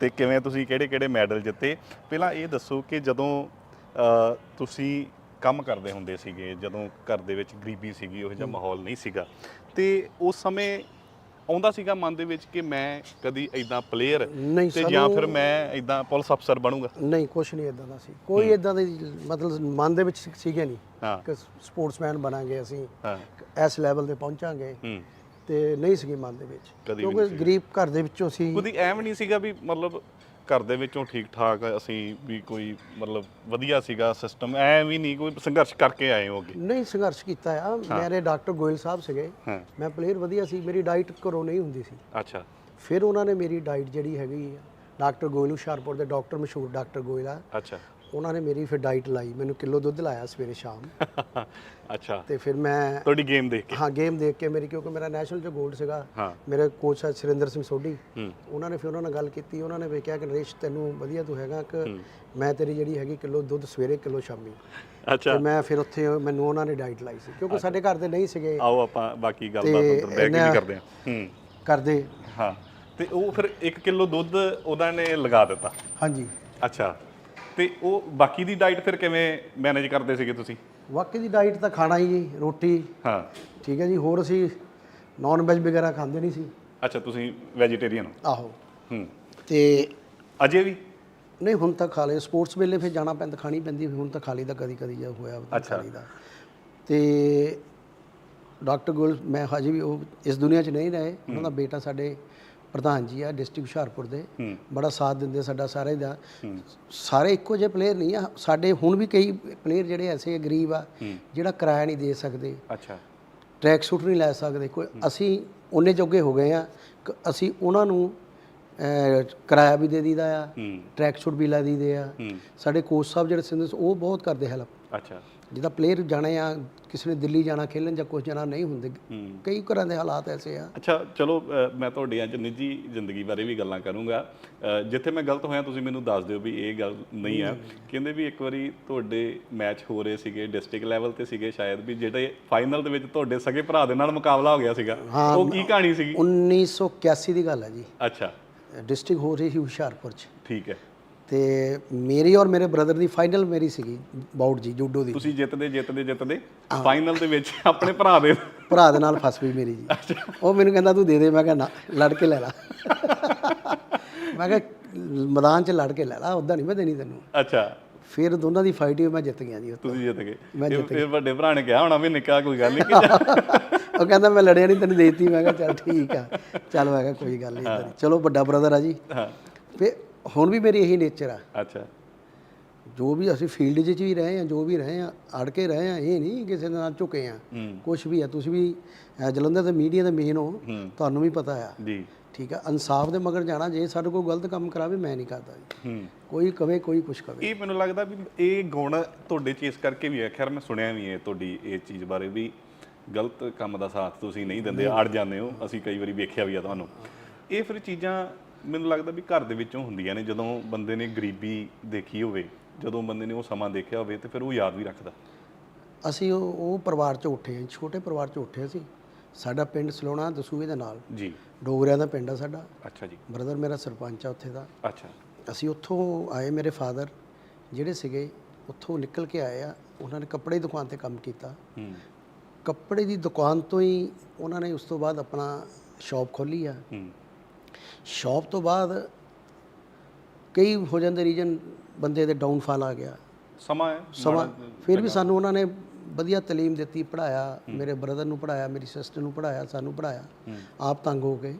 [SPEAKER 1] ਤੇ ਕਿਵੇਂ ਤੁਸੀਂ ਕਿਹੜੇ ਕਿਹੜੇ ਮੈਡਲ ਜਿੱਤੇ। ਪਹਿਲਾਂ ਇਹ ਦੱਸੋ ਕਿ ਜਦੋਂ ਤੁਸੀਂ ਕੰਮ ਕਰਦੇ ਹੁੰਦੇ ਸੀਗੇ ਜਦੋਂ ਘਰ ਦੇ ਵਿੱਚ ਗਰੀਬੀ ਸੀਗੀ ਉਹ ਜਿਹਾ ਮਾਹੌਲ ਨਹੀਂ ਸੀਗਾ ਤੇ ਉਸ ਸਮੇਂ ਆਉਂਦਾ ਸੀਗਾ ਮਨ ਦੇ ਵਿੱਚ ਕਿ ਮੈਂ ਕਦੀ ਐਦਾਂ ਪਲੇਅਰ
[SPEAKER 2] ਨਹੀਂ
[SPEAKER 1] ਤੇ ਜਾਂ ਫਿਰ ਮੈਂ ਐਦਾਂ ਪੁਲਿਸ ਅਫਸਰ ਬਣੂੰਗਾ।
[SPEAKER 2] ਨਹੀਂ ਕੁਛ ਨਹੀਂ ਇਦਾਂ ਦਾ ਸੀ। ਕੋਈ ਇਦਾਂ ਦੀ ਮਤਲਬ ਮਨ ਦੇ ਵਿੱਚ ਸੀਗੇ ਨਹੀਂ
[SPEAKER 1] ਹਾਂ।
[SPEAKER 2] ਕਿ ਸਪੋਰਟਸਮੈਨ ਬਣਾਂਗੇ ਅਸੀਂ
[SPEAKER 1] ਹਾਂ।
[SPEAKER 2] ਇਸ ਲੈਵਲ ਤੇ ਪਹੁੰਚਾਂਗੇ।
[SPEAKER 1] ਹੂੰ।
[SPEAKER 2] ਤੇ ਨਹੀਂ ਸੀਗੀ ਮਨ ਦੇ ਵਿੱਚ।
[SPEAKER 1] ਕਦੀ ਵੀ
[SPEAKER 2] ਕਿਉਂਕਿ ਗਰੀਬ ਘਰ ਦੇ ਵਿੱਚੋਂ ਸੀ।
[SPEAKER 1] ਉਹਦੀ ਐਮ ਨਹੀਂ ਸੀਗਾ ਵੀ ਮਤਲਬ ਘਰ ਦੇ ਵਿੱਚੋਂ ਠੀਕ ਠਾਕ ਅਸੀਂ ਵੀ ਕੋਈ ਮਤਲਬ ਵਧੀਆ ਸੀਗਾ ਸਿਸਟਮ ਐ ਵੀ ਨਹੀਂ ਕੋਈ ਸੰਘਰਸ਼ ਕਰਕੇ ਆਏ ਹੋ ਅੱਗੇ।
[SPEAKER 2] ਨਹੀਂ ਸੰਘਰਸ਼ ਕੀਤਾ ਆ। ਮੇਰੇ ਡਾਕਟਰ ਗੋਇਲ ਸਾਹਿਬ ਸੀਗੇ। ਮੈਂ ਪਲੇਅਰ ਵਧੀਆ ਸੀ ਮੇਰੀ ਡਾਈਟ ਘਰੋਂ ਨਹੀਂ ਹੁੰਦੀ ਸੀ।
[SPEAKER 1] ਅੱਛਾ।
[SPEAKER 2] ਫਿਰ ਉਹਨਾਂ ਨੇ ਮੇਰੀ ਡਾਈਟ ਜਿਹੜੀ ਹੈਗੀ ਆ ਡਾਕਟਰ ਗੋਇਲ ਹੁਸ਼ਿਆਰਪੁਰ ਦੇ ਡਾਕਟਰ ਮਸ਼ਹੂਰ ਡਾਕਟਰ ਗੋਇਲ ਆ।
[SPEAKER 1] ਅੱਛਾ।
[SPEAKER 2] ਉਹਨਾਂ ਨੇ ਮੇਰੀ ਫਿਰ ਡਾਈਟ ਲਾਈ ਮੈਨੂੰ ਕਿਲੋ ਦੁੱਧ ਲਾਇਆ ਸਵੇਰੇ ਸ਼ਾਮ।
[SPEAKER 1] ਅੱਛਾ।
[SPEAKER 2] ਤੇ ਫਿਰ ਮੈਂ
[SPEAKER 1] ਤੁਹਾਡੀ ਗੇਮ ਦੇਖ ਕੇ?
[SPEAKER 2] ਹਾਂ ਗੇਮ ਦੇਖ ਕੇ ਮੇਰੀ ਕਿਉਂਕਿ ਮੇਰਾ ਨੈਸ਼ਨਲ ਚ 골ਡ ਸੀਗਾ ਮੇਰੇ ਕੋਚ ਹੈ ਸੁਰਿੰਦਰ ਸਿੰਘ ਸੋਢੀ ਉਹਨਾਂ ਨੇ ਫਿਰ ਉਹਨਾਂ ਨਾਲ ਗੱਲ ਕੀਤੀ ਉਹਨਾਂ ਨੇ ਵੀ ਕਿਹਾ ਕਿ ਨਰੇਸ਼ ਤੈਨੂੰ ਵਧੀਆ ਤੂੰ ਹੈਗਾ ਕਿ ਮੈਂ ਤੇਰੀ ਜਿਹੜੀ ਹੈਗੀ ਕਿਲੋ ਦੁੱਧ ਸਵੇਰੇ ਕਿਲੋ ਸ਼ਾਮੀ।
[SPEAKER 1] ਅੱਛਾ।
[SPEAKER 2] ਤੇ ਮੈਂ ਫਿਰ ਉੱਥੇ ਮੈਨੂੰ ਉਹਨਾਂ ਨੇ ਡਾਈਟ ਲਾਈ ਸੀ ਕਿਉਂਕਿ ਸਾਡੇ ਘਰ ਦੇ ਨਹੀਂ ਸੀਗੇ।
[SPEAKER 1] ਆਓ ਆਪਾਂ ਬਾਕੀ ਗੱਲਬਾਤ ਅੰਦਰ ਬਹਿ ਕੇ ਕਰਦੇ ਹਾਂ। ਹੂੰ।
[SPEAKER 2] ਕਰਦੇ।
[SPEAKER 1] ਹਾਂ। ਤੇ ਉਹ ਫਿਰ 1 ਕਿਲੋ ਦੁੱਧ ਉਹਨਾਂ ਨੇ ਲਗਾ ਦਿੱਤਾ?
[SPEAKER 2] ਹਾਂਜੀ।
[SPEAKER 1] ਅੱਛਾ। ਤੇ ਉਹ ਬਾਕੀ ਦੀ ਡਾਈਟ ਫਿਰ ਕਿਵੇਂ ਮੈਨੇਜ ਕਰਦੇ ਸੀਗੇ ਤੁਸੀਂ?
[SPEAKER 2] ਵਾਕਈ ਦੀ ਡਾਈਟ ਤਾਂ ਖਾਣਾ ਹੀ ਜੀ ਰੋਟੀ।
[SPEAKER 1] ਹਾਂ।
[SPEAKER 2] ਠੀਕ ਹੈ ਜੀ ਹੋਰ ਅਸੀਂ ਨਾਨ ਵੈਜ ਵਗੈਰਾ ਖਾਂਦੇ ਨਹੀਂ ਸੀ।
[SPEAKER 1] ਅੱਛਾ ਤੁਸੀਂ ਵੈਜੀਟੇਰੀਅਨ ਹੋ?
[SPEAKER 2] ਆਹੋ।
[SPEAKER 1] ਹੂੰ।
[SPEAKER 2] ਤੇ
[SPEAKER 1] ਅਜੇ ਵੀ?
[SPEAKER 2] ਨਹੀਂ ਹੁਣ ਤਾਂ ਖਾ ਲਏ। ਸਪੋਰਟਸ ਵੇਲੇ ਫਿਰ ਜਾਣਾ ਪੈਂਦਾ ਖਾਣੀ ਪੈਂਦੀ ਹੁਣ ਤਾਂ ਖਾ ਲਈਦਾ ਕਦੀ ਕਦੀ ਜਾਂ ਹੋਇਆ। ਖਾ ਲਈਦਾ ਤੇ ਡਾਕਟਰ ਗੋਲ ਮੈਂ ਹਜੇ ਵੀ ਉਹ ਇਸ ਦੁਨੀਆ 'ਚ ਨਹੀਂ ਰਹੇ। ਉਹਨਾਂ ਦਾ ਬੇਟਾ ਸਾਡੇ ਪ੍ਰਧਾਨ ਜੀ ਆ ਡਿਸਟ੍ਰਿਕਟ ਹੁਸ਼ਿਆਰਪੁਰ ਦੇ ਬੜਾ ਸਾਥ ਦਿੰਦੇ ਸਾਡਾ ਸਾਰੇ ਦਾ। ਸਾਰੇ ਇੱਕੋ ਜਿਹੇ ਪਲੇਅਰ ਨਹੀਂ ਆ ਸਾਡੇ ਹੁਣ ਵੀ ਕਈ ਪਲੇਅਰ ਜਿਹੜੇ ਐਸੇ ਗਰੀਬ ਆ ਜਿਹੜਾ ਕਿਰਾਇਆ ਨਹੀਂ ਦੇ ਸਕਦੇ।
[SPEAKER 1] ਅੱਛਾ।
[SPEAKER 2] ਟਰੈਕ ਸੂਟ ਨਹੀਂ ਲੈ ਸਕਦੇ। ਕੋਈ ਅਸੀਂ ਉਹਨੇ ਜੋਗੇ ਹੋ ਗਏ ਆ ਅਸੀਂ ਉਹਨਾਂ ਨੂੰ ਕਿਰਾਇਆ ਵੀ ਦੇ ਦੀਦਾ ਆ ਟਰੈਕ ਸੂਟ ਵੀ ਲੈ ਦੀਦੇ ਆ। ਸਾਡੇ ਕੋਚ ਸਾਹਿਬ ਜਿਹੜੇ ਸਿੰਧੂ ਉਹ ਬਹੁਤ ਕਰਦੇ ਹੈਲਪ
[SPEAKER 1] ਅੱਛਾ।
[SPEAKER 2] ਜਿੱਦਾਂ ਪਲੇਅਰ ਜਾਣੇ ਆ ਕਿਸੇ ਨੇ ਦਿੱਲੀ ਜਾਣਾ ਖੇਲਣ ਜਾਂ ਕੁਝ ਜਾਣਾ ਨਹੀਂ ਹੁੰਦੇ। ਕਈ ਘਰਾਂ ਦੇ ਹਾਲਾਤ ਐਸੇ ਆ।
[SPEAKER 1] ਅੱਛਾ ਚਲੋ ਮੈਂ ਤੁਹਾਡੀ ਅੱਜ ਨਿੱਜੀ ਜ਼ਿੰਦਗੀ ਬਾਰੇ ਵੀ ਗੱਲਾਂ ਕਰੂੰਗਾ। ਜਿੱਥੇ ਮੈਂ ਗਲਤ ਹੋਇਆ ਤੁਸੀਂ ਮੈਨੂੰ ਦੱਸ ਦਿਓ ਵੀ ਇਹ ਗੱਲ ਨਹੀਂ ਆ। ਕਹਿੰਦੇ ਵੀ ਇੱਕ ਵਾਰੀ ਤੁਹਾਡੇ ਮੈਚ ਹੋ ਰਹੇ ਸੀਗੇ ਡਿਸਟ੍ਰਿਕਟ ਲੈਵਲ ਤੇ ਸੀਗੇ ਸ਼ਾਇਦ ਵੀ ਜਿਹੜੇ ਫਾਈਨਲ ਦੇ ਵਿੱਚ ਤੁਹਾਡੇ ਸਗੇ ਭਰਾ ਦੇ ਨਾਲ ਮੁਕਾਬਲਾ ਹੋ ਗਿਆ ਸੀਗਾ। ਉਹ ਕੀ ਕਹਾਣੀ ਸੀਗੀ?
[SPEAKER 2] 1981 ਦੀ ਗੱਲ ਹੈ ਜੀ।
[SPEAKER 1] ਅੱਛਾ।
[SPEAKER 2] ਡਿਸਟ੍ਰਿਕਟ ਹੋ ਰਹੀ ਸੀ ਹੁਸ਼ਿਆਰਪੁਰ 'ਚ।
[SPEAKER 1] ਠੀਕ ਹੈ।
[SPEAKER 2] ਤੇ ਮੇਰੀ ਔਰ ਮੇਰੇ ਬ੍ਰਦਰ ਦੀ ਫਾਈਨਲ ਮੇਰੀ ਸੀਗੀ ਬਾਊਟ ਜੀ ਜੂਡੋ ਦੀ।
[SPEAKER 1] ਤੁਸੀਂ ਜਿੱਤਦੇ ਜਿੱਤਦੇ ਜਿੱਤਦੇ ਫਾਈਨਲ ਦੇ ਵਿੱਚ ਆਪਣੇ ਭਰਾ ਦੇ
[SPEAKER 2] ਭਰਾ ਦੇ ਨਾਲ ਫਸ ਪਈ ਮੇਰੀ ਜੀ। ਉਹ ਮੈਨੂੰ ਕਹਿੰਦਾ ਤੂੰ ਦੇ ਦੇ ਮੈਂ ਕਿਹਾ ਨਾ ਲੜ ਕੇ ਲੈ ਲਾ। ਮੈਂ ਕਿਹਾ ਮੈਦਾਨ 'ਚ ਲੜ ਕੇ ਲੈ ਲਾ ਉਦਾਂ ਨਹੀਂ ਮੈਂ ਦੇਣੀ ਤੈਨੂੰ।
[SPEAKER 1] ਅੱਛਾ।
[SPEAKER 2] ਫਿਰ ਦੋਨਾਂ ਦੀ ਫਾਈਟ ਹੀ ਮੈਂ ਜਿੱਤ ਗਿਆ ਜੀ।
[SPEAKER 1] ਤੁਸੀਂ ਜਿੱਤ ਗਏ।
[SPEAKER 2] ਮੈਂ
[SPEAKER 1] ਇਹ- ਫਿਰ ਵੱਡੇ ਭਰਾ ਨੇ ਕਿਹਾ ਹੋਣਾ ਵੀ ਨਿੱਕਾ ਕੋਈ ਗੱਲ ਨਹੀਂ
[SPEAKER 2] ਉਹ ਕਹਿੰਦਾ ਮੈਂ ਲੜਿਆ ਨਹੀਂ ਤੈਨੂੰ ਦੇਤੀ। ਮੈਂ ਕਿਹਾ ਚੱਲ ਠੀਕ ਆ। ਚੱਲ ਮੈਂ ਕਿਹਾ ਕੋਈ ਗੱਲ ਨਹੀਂ ਚਲੋ ਵੱਡਾ ਬ੍ਰਦਰ ਆ ਜੀ।
[SPEAKER 1] ਹਾਂ।
[SPEAKER 2] ਫੇ ਹੁਣ ਵੀ ਮੇਰੀ ਇਹੀ ਨੇਚਰ ਆ।
[SPEAKER 1] ਅੱਛਾ।
[SPEAKER 2] ਜੋ ਵੀ ਅਸੀਂ ਫੀਲਡ 'ਚ ਵੀ ਰਹੇ ਆ ਜੋ ਵੀ ਰਹੇ ਆ ਅੜ ਕੇ ਰਹੇ ਆ ਇਹ ਨਹੀਂ ਕਿਸੇ ਦੇ ਨਾਲ ਝੁਕੇ ਆ ਕੁਝ ਵੀ ਆ ਤੁਸੀਂ ਵੀ ਜਲੰਧਰ ਦੇ ਮੀਡੀਆ ਦੇ ਮੇਨ ਹੋ
[SPEAKER 1] ਹੂੰ।
[SPEAKER 2] ਤੁਹਾਨੂੰ ਵੀ ਪਤਾ ਆ।
[SPEAKER 1] ਜੀ।
[SPEAKER 2] ਠੀਕ ਆ ਇਨਸਾਫ ਦੇ ਮਗਰ ਜਾਣਾ ਜੇ ਸਾਡੇ ਕੋਲ ਗਲਤ ਕੰਮ ਕਰਾਵੇ ਮੈਂ ਨਹੀਂ ਕਰਦਾ ਜੀ।
[SPEAKER 1] ਹੂੰ।
[SPEAKER 2] ਕੋਈ ਕਵੇ ਕੋਈ ਕੁਛ ਕਵੇ।
[SPEAKER 1] ਇਹ ਮੈਨੂੰ ਲੱਗਦਾ ਵੀ ਇਹ ਗੁਣ ਤੁਹਾਡੇ ਚ ਇਸ ਕਰਕੇ ਵੀ ਹੈ ਖੈਰ ਮੈਂ ਸੁਣਿਆ ਵੀ ਹੈ ਤੁਹਾਡੀ ਇਹ ਚੀਜ਼ ਬਾਰੇ ਵੀ। ਗਲਤ ਕੰਮ ਦਾ ਸਾਥ ਤੁਸੀਂ ਨਹੀਂ ਦਿੰਦੇ ਅੜ ਜਾਂਦੇ ਹੋ। ਅਸੀਂ ਕਈ ਵਾਰੀ ਵੇਖਿਆ ਵੀ ਆ ਤੁਹਾਨੂੰ। ਇਹ ਫਿਰ ਚੀਜ਼ਾਂ ਮੈਨੂੰ ਲੱਗਦਾ ਵੀ ਘਰ ਦੇ ਵਿੱਚੋਂ ਹੁੰਦੀਆਂ ਨੇ ਜਦੋਂ ਬੰਦੇ ਨੇ ਗਰੀਬੀ ਦੇਖੀ ਹੋਵੇ ਜਦੋਂ ਬੰਦੇ ਨੇ ਉਹ ਸਮਾਂ ਦੇਖਿਆ ਹੋਵੇ ਤੇ ਫਿਰ ਉਹ ਯਾਦ ਵੀ ਰੱਖਦਾ।
[SPEAKER 2] ਅਸੀਂ ਉਹ ਉਹ ਪਰਿਵਾਰ 'ਚ ਉੱਠੇ ਹਾਂ ਛੋਟੇ ਪਰਿਵਾਰ 'ਚ ਉੱਠੇ ਸੀ ਸਾਡਾ ਪਿੰਡ ਸਲੋਣਾ ਦਸੂਏ ਦੇ ਨਾਲ।
[SPEAKER 1] ਜੀ।
[SPEAKER 2] ਡੋਗਰਿਆਂ ਦਾ ਪਿੰਡ ਆ ਸਾਡਾ।
[SPEAKER 1] ਅੱਛਾ ਜੀ।
[SPEAKER 2] ਬ੍ਰਦਰ ਮੇਰਾ ਸਰਪੰਚ ਆ ਉੱਥੇ ਦਾ।
[SPEAKER 1] ਅੱਛਾ।
[SPEAKER 2] ਅਸੀਂ ਉੱਥੋਂ ਆਏ ਮੇਰੇ ਫਾਦਰ ਜਿਹੜੇ ਸੀਗੇ ਉੱਥੋਂ ਨਿਕਲ ਕੇ ਆਏ ਆ। ਉਹਨਾਂ ਨੇ ਕੱਪੜੇ ਦੀ ਦੁਕਾਨ ਤੇ ਕੰਮ ਕੀਤਾ।
[SPEAKER 1] ਹੂੰ।
[SPEAKER 2] ਕੱਪੜੇ ਦੀ ਦੁਕਾਨ ਤੋਂ ਹੀ ਉਹਨਾਂ ਨੇ ਉਸ ਤੋਂ ਬਾਅਦ ਆਪਣਾ ਸ਼ਾਪ ਖੋਲੀ ਆ।
[SPEAKER 1] ਹੂੰ।
[SPEAKER 2] ਸ਼ਾਪ ਤੋਂ ਬਾਅਦ ਕਈ ਹੋ ਜਾਂਦੇ ਰੀਜਨ ਬੰਦੇ ਦੇ ਡਾਊਨਫਾਲ ਆ ਗਿਆ।
[SPEAKER 1] ਸਮਾਂ ਹੈ
[SPEAKER 2] ਸਮਾਂ ਫਿਰ ਵੀ ਸਾਨੂੰ ਉਹਨਾਂ ਨੇ ਵਧੀਆ ਤਾਲੀਮ ਦਿੱਤੀ ਪੜਾਇਆ ਮੇਰੇ ਬ੍ਰਦਰ ਨੂੰ ਪੜਾਇਆ ਮੇਰੀ ਸਿਸਟਰ ਨੂੰ ਪੜਾਇਆ ਸਾਨੂੰ ਪੜਾਇਆ। ਆਪ ਤੰਗ ਹੋ ਗਏ।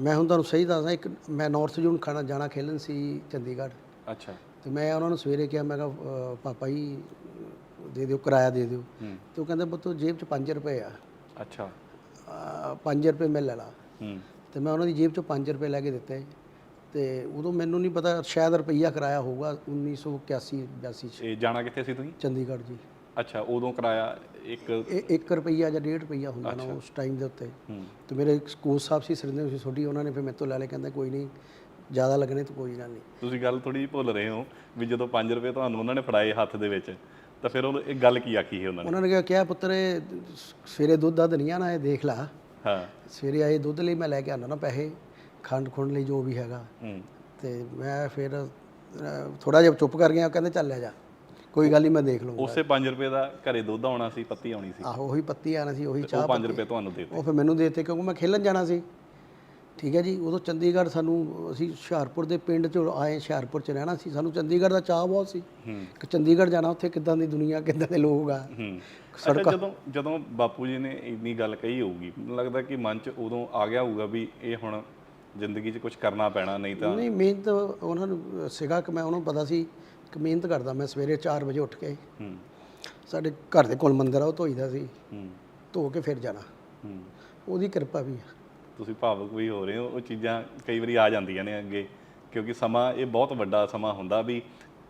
[SPEAKER 2] ਮੈਂ ਹੁਣ ਤੁਹਾਨੂੰ ਸਹੀ ਦੱਸਦਾ ਇੱਕ ਮੈਂ ਨਾਰਥ ਜ਼ੋਨ ਖਾਣਾ ਜਾਣਾ ਖੇਲਣ ਸੀ ਚੰਡੀਗੜ੍ਹ।
[SPEAKER 1] ਅੱਛਾ।
[SPEAKER 2] ਤੇ ਮੈਂ ਉਹਨਾਂ ਨੂੰ ਸਵੇਰੇ ਕਿਹਾ ਮੈਂ ਕਿਹਾ ਪਾਪਾ ਜੀ ਦੇ ਦਿਓ ਕਿਰਾਇਆ ਦੇ ਦਿਓ। ਤੇ ਉਹ ਕਹਿੰਦੇ ਪੁੱਤ ਜੇਬ 'ਚ 5 ਰੁਪਏ ਆ।
[SPEAKER 1] ਅੱਛਾ।
[SPEAKER 2] 5 ਰੁਪਏ ਮੈਂ ਲੈ ਲਾ। ਤੇ ਮੈਂ ਉਹਨਾਂ ਦੀ ਜੇਬ 'ਚੋਂ 5 ਰੁਪਏ ਲੈ ਕੇ ਦਿੱਤੇ ਤੇ ਉਦੋਂ ਮੈਨੂੰ ਨਹੀਂ ਪਤਾ ਸ਼ਾਇਦ ਰੁਪਈਆ ਕਰਾਇਆ ਹੋਊਗਾ 1981 82 ਚ।
[SPEAKER 1] ਇਹ ਜਾਣਾ ਕਿੱਥੇ ਸੀ ਤੁਸੀਂ?
[SPEAKER 2] ਚੰਡੀਗੜ੍ਹ ਜੀ।
[SPEAKER 1] ਅੱਛਾ ਉਦੋਂ ਕਰਾਇਆ ਇੱਕ
[SPEAKER 2] ਇਹ 1 ਰੁਪਈਆ ਜਾਂ 1.5 ਰੁਪਈਆ ਹੁੰਦਾ ਨਾ ਉਸ ਟਾਈਮ ਦੇ ਉੱਤੇ। ਤੇ ਮੇਰੇ ਇੱਕ ਕੋਚ ਸਾਹਿਬ ਸੀ ਸਰਿੰਦਰ ਸਿੰਘ ਸੋਢੀ ਉਹਨਾਂ ਨੇ ਫਿਰ ਮੇਰੇ ਤੋਂ ਲੈ ਲਏ ਕਹਿੰਦੇ ਕੋਈ ਨਹੀਂ ਜ਼ਿਆਦਾ ਲੱਗਣੇ ਤਾਂ ਕੋਈ ਗੱਲ ਨਹੀਂ।
[SPEAKER 1] ਤੁਸੀਂ ਗੱਲ ਥੋੜੀ ਭੁੱਲ ਰਹੇ ਹੋ ਵੀ ਜਦੋਂ 5 ਰੁਪਏ ਤੁਹਾਨੂੰ ਉਹਨਾਂ ਨੇ ਫੜਾਏ ਹੱਥ ਦੇ ਵਿੱਚ ਤਾਂ ਫਿਰ ਉਹ ਇਹ ਗੱਲ ਕੀ ਆਖੀ ਹੈ ਉਹਨਾਂ ਨੇ?
[SPEAKER 2] ਉਹਨਾਂ ਨੇ ਕਿਹਾ ਪੁੱਤਰ ਸਵੇਰੇ ਦੁੱਧ ਦੱਧ ਨਹੀਂ ਆਣਾ ਇਹ ਦੇਖ ਲਾ।
[SPEAKER 1] ਹਾਂ।
[SPEAKER 2] ਸਵੇਰੇ ਆਏ ਦੁੱਧ ਲਈ ਮੈਂ ਲੈ ਕੇ ਆਉਂਦਾ ਨਾ ਪੈਸੇ ਖੰਡ ਖੁੰਡ ਲਈ ਜੋ ਵੀ ਹੈਗਾ।
[SPEAKER 1] ਹੂੰ।
[SPEAKER 2] ਤੇ ਮੈਂ ਫਿਰ ਥੋੜਾ ਜਿਹਾ ਚੁੱਪ ਕਰ ਗਿਆ ਕਹਿੰਦੇ ਚੱਲ ਲੈ ਜਾ। ਕੋਈ ਗੱਲ ਨਹੀਂ ਮੈਂ ਦੇਖ ਲਊਂਗਾ।
[SPEAKER 1] ਉਸੇ 5 ਰੁਪਏ ਦਾ ਘਰੇ ਦੁੱਧ ਆਉਣਾ ਸੀ ਪੱਤੀ ਆਉਣੀ ਸੀ।
[SPEAKER 2] ਆਹੋ ਉਹੀ ਪੱਤੀ ਆਣਾ ਸੀ ਉਹੀ
[SPEAKER 1] ਉਹ
[SPEAKER 2] ਚਾਹ
[SPEAKER 1] 5 ਰੁਪਏ ਤੁਹਾਨੂੰ ਦੇ
[SPEAKER 2] ਉਹ ਫਿਰ ਮੈਨੂੰ ਦੇ ਦਿੱਤੇ ਕਿਉਂਕਿ ਮੈਂ ਖੇਲਣ ਜਾਣਾ ਸੀ। ਠੀਕ ਹੈ ਜੀ ਉਦੋਂ ਚੰਡੀਗੜ੍ਹ ਸਾਨੂੰ ਅਸੀਂ ਹੁਸ਼ਿਆਰਪੁਰ ਦੇ ਪਿੰਡ ਚ ਆਏ ਹੁਸ਼ਿਆਰਪੁਰ ਚ ਰਹਿਣਾ ਸੀ ਸਾਨੂੰ ਚੰਡੀਗੜ੍ਹ ਦਾ ਚਾਹ ਬਹੁਤ ਸੀ ਕਿ ਚੰਡੀਗੜ੍ਹ ਜਾਣਾ ਉੱਥੇ ਕਿੱਦਾਂ ਦੀ ਦੁਨੀਆ ਕਿੱਦਾਂ ਦੇ ਲੋਕ ਆ।
[SPEAKER 1] ਅੱਛਾ ਜਦੋਂ ਜਦੋਂ ਬਾਪੂ ਜੀ ਨੇ ਇੰਨੀ ਗੱਲ ਕਹੀ ਹੋਊਗੀ ਮੈਨੂੰ ਲੱਗਦਾ ਕਿ ਮਨ 'ਚ ਉਦੋਂ ਆ ਗਿਆ ਹੋਊਗਾ ਵੀ ਇਹ ਹੁਣ ਜ਼ਿੰਦਗੀ 'ਚ ਕੁਝ ਕਰਨਾ ਪੈਣਾ ਨਹੀਂ ਤਾਂ
[SPEAKER 2] ਨਹੀਂ ਮਿਹਨਤ ਉਹਨਾਂ ਨੂੰ ਸੀਗਾ ਕਿ ਮੈਂ ਉਹਨਾਂ ਨੂੰ ਪਤਾ ਸੀ ਕਿ ਮਿਹਨਤ ਕਰਦਾ ਮੈਂ ਸਵੇਰੇ 4 ਵਜੇ ਉੱਠ ਕੇ। ਸਾਡੇ ਘਰ ਦੇ ਕੋਲ ਮੰਦਿਰ ਆ ਉਹ ਧੋਈਦਾ ਸੀ। ਧੋ ਕੇ ਫਿਰ ਜਾਣਾ। ਉਹਦੀ ਕਿਰਪਾ ਵੀ ਆ।
[SPEAKER 1] ਤੁਸੀਂ ਭਾਵੁਕ ਵੀ ਹੋ ਰਹੇ ਹੋ ਉਹ ਚੀਜ਼ਾਂ ਕਈ ਵਾਰੀ ਆ ਜਾਂਦੀਆਂ ਨੇ ਅੱਗੇ ਕਿਉਂਕਿ ਸਮਾਂ ਇਹ ਬਹੁਤ ਵੱਡਾ ਸਮਾਂ ਹੁੰਦਾ ਵੀ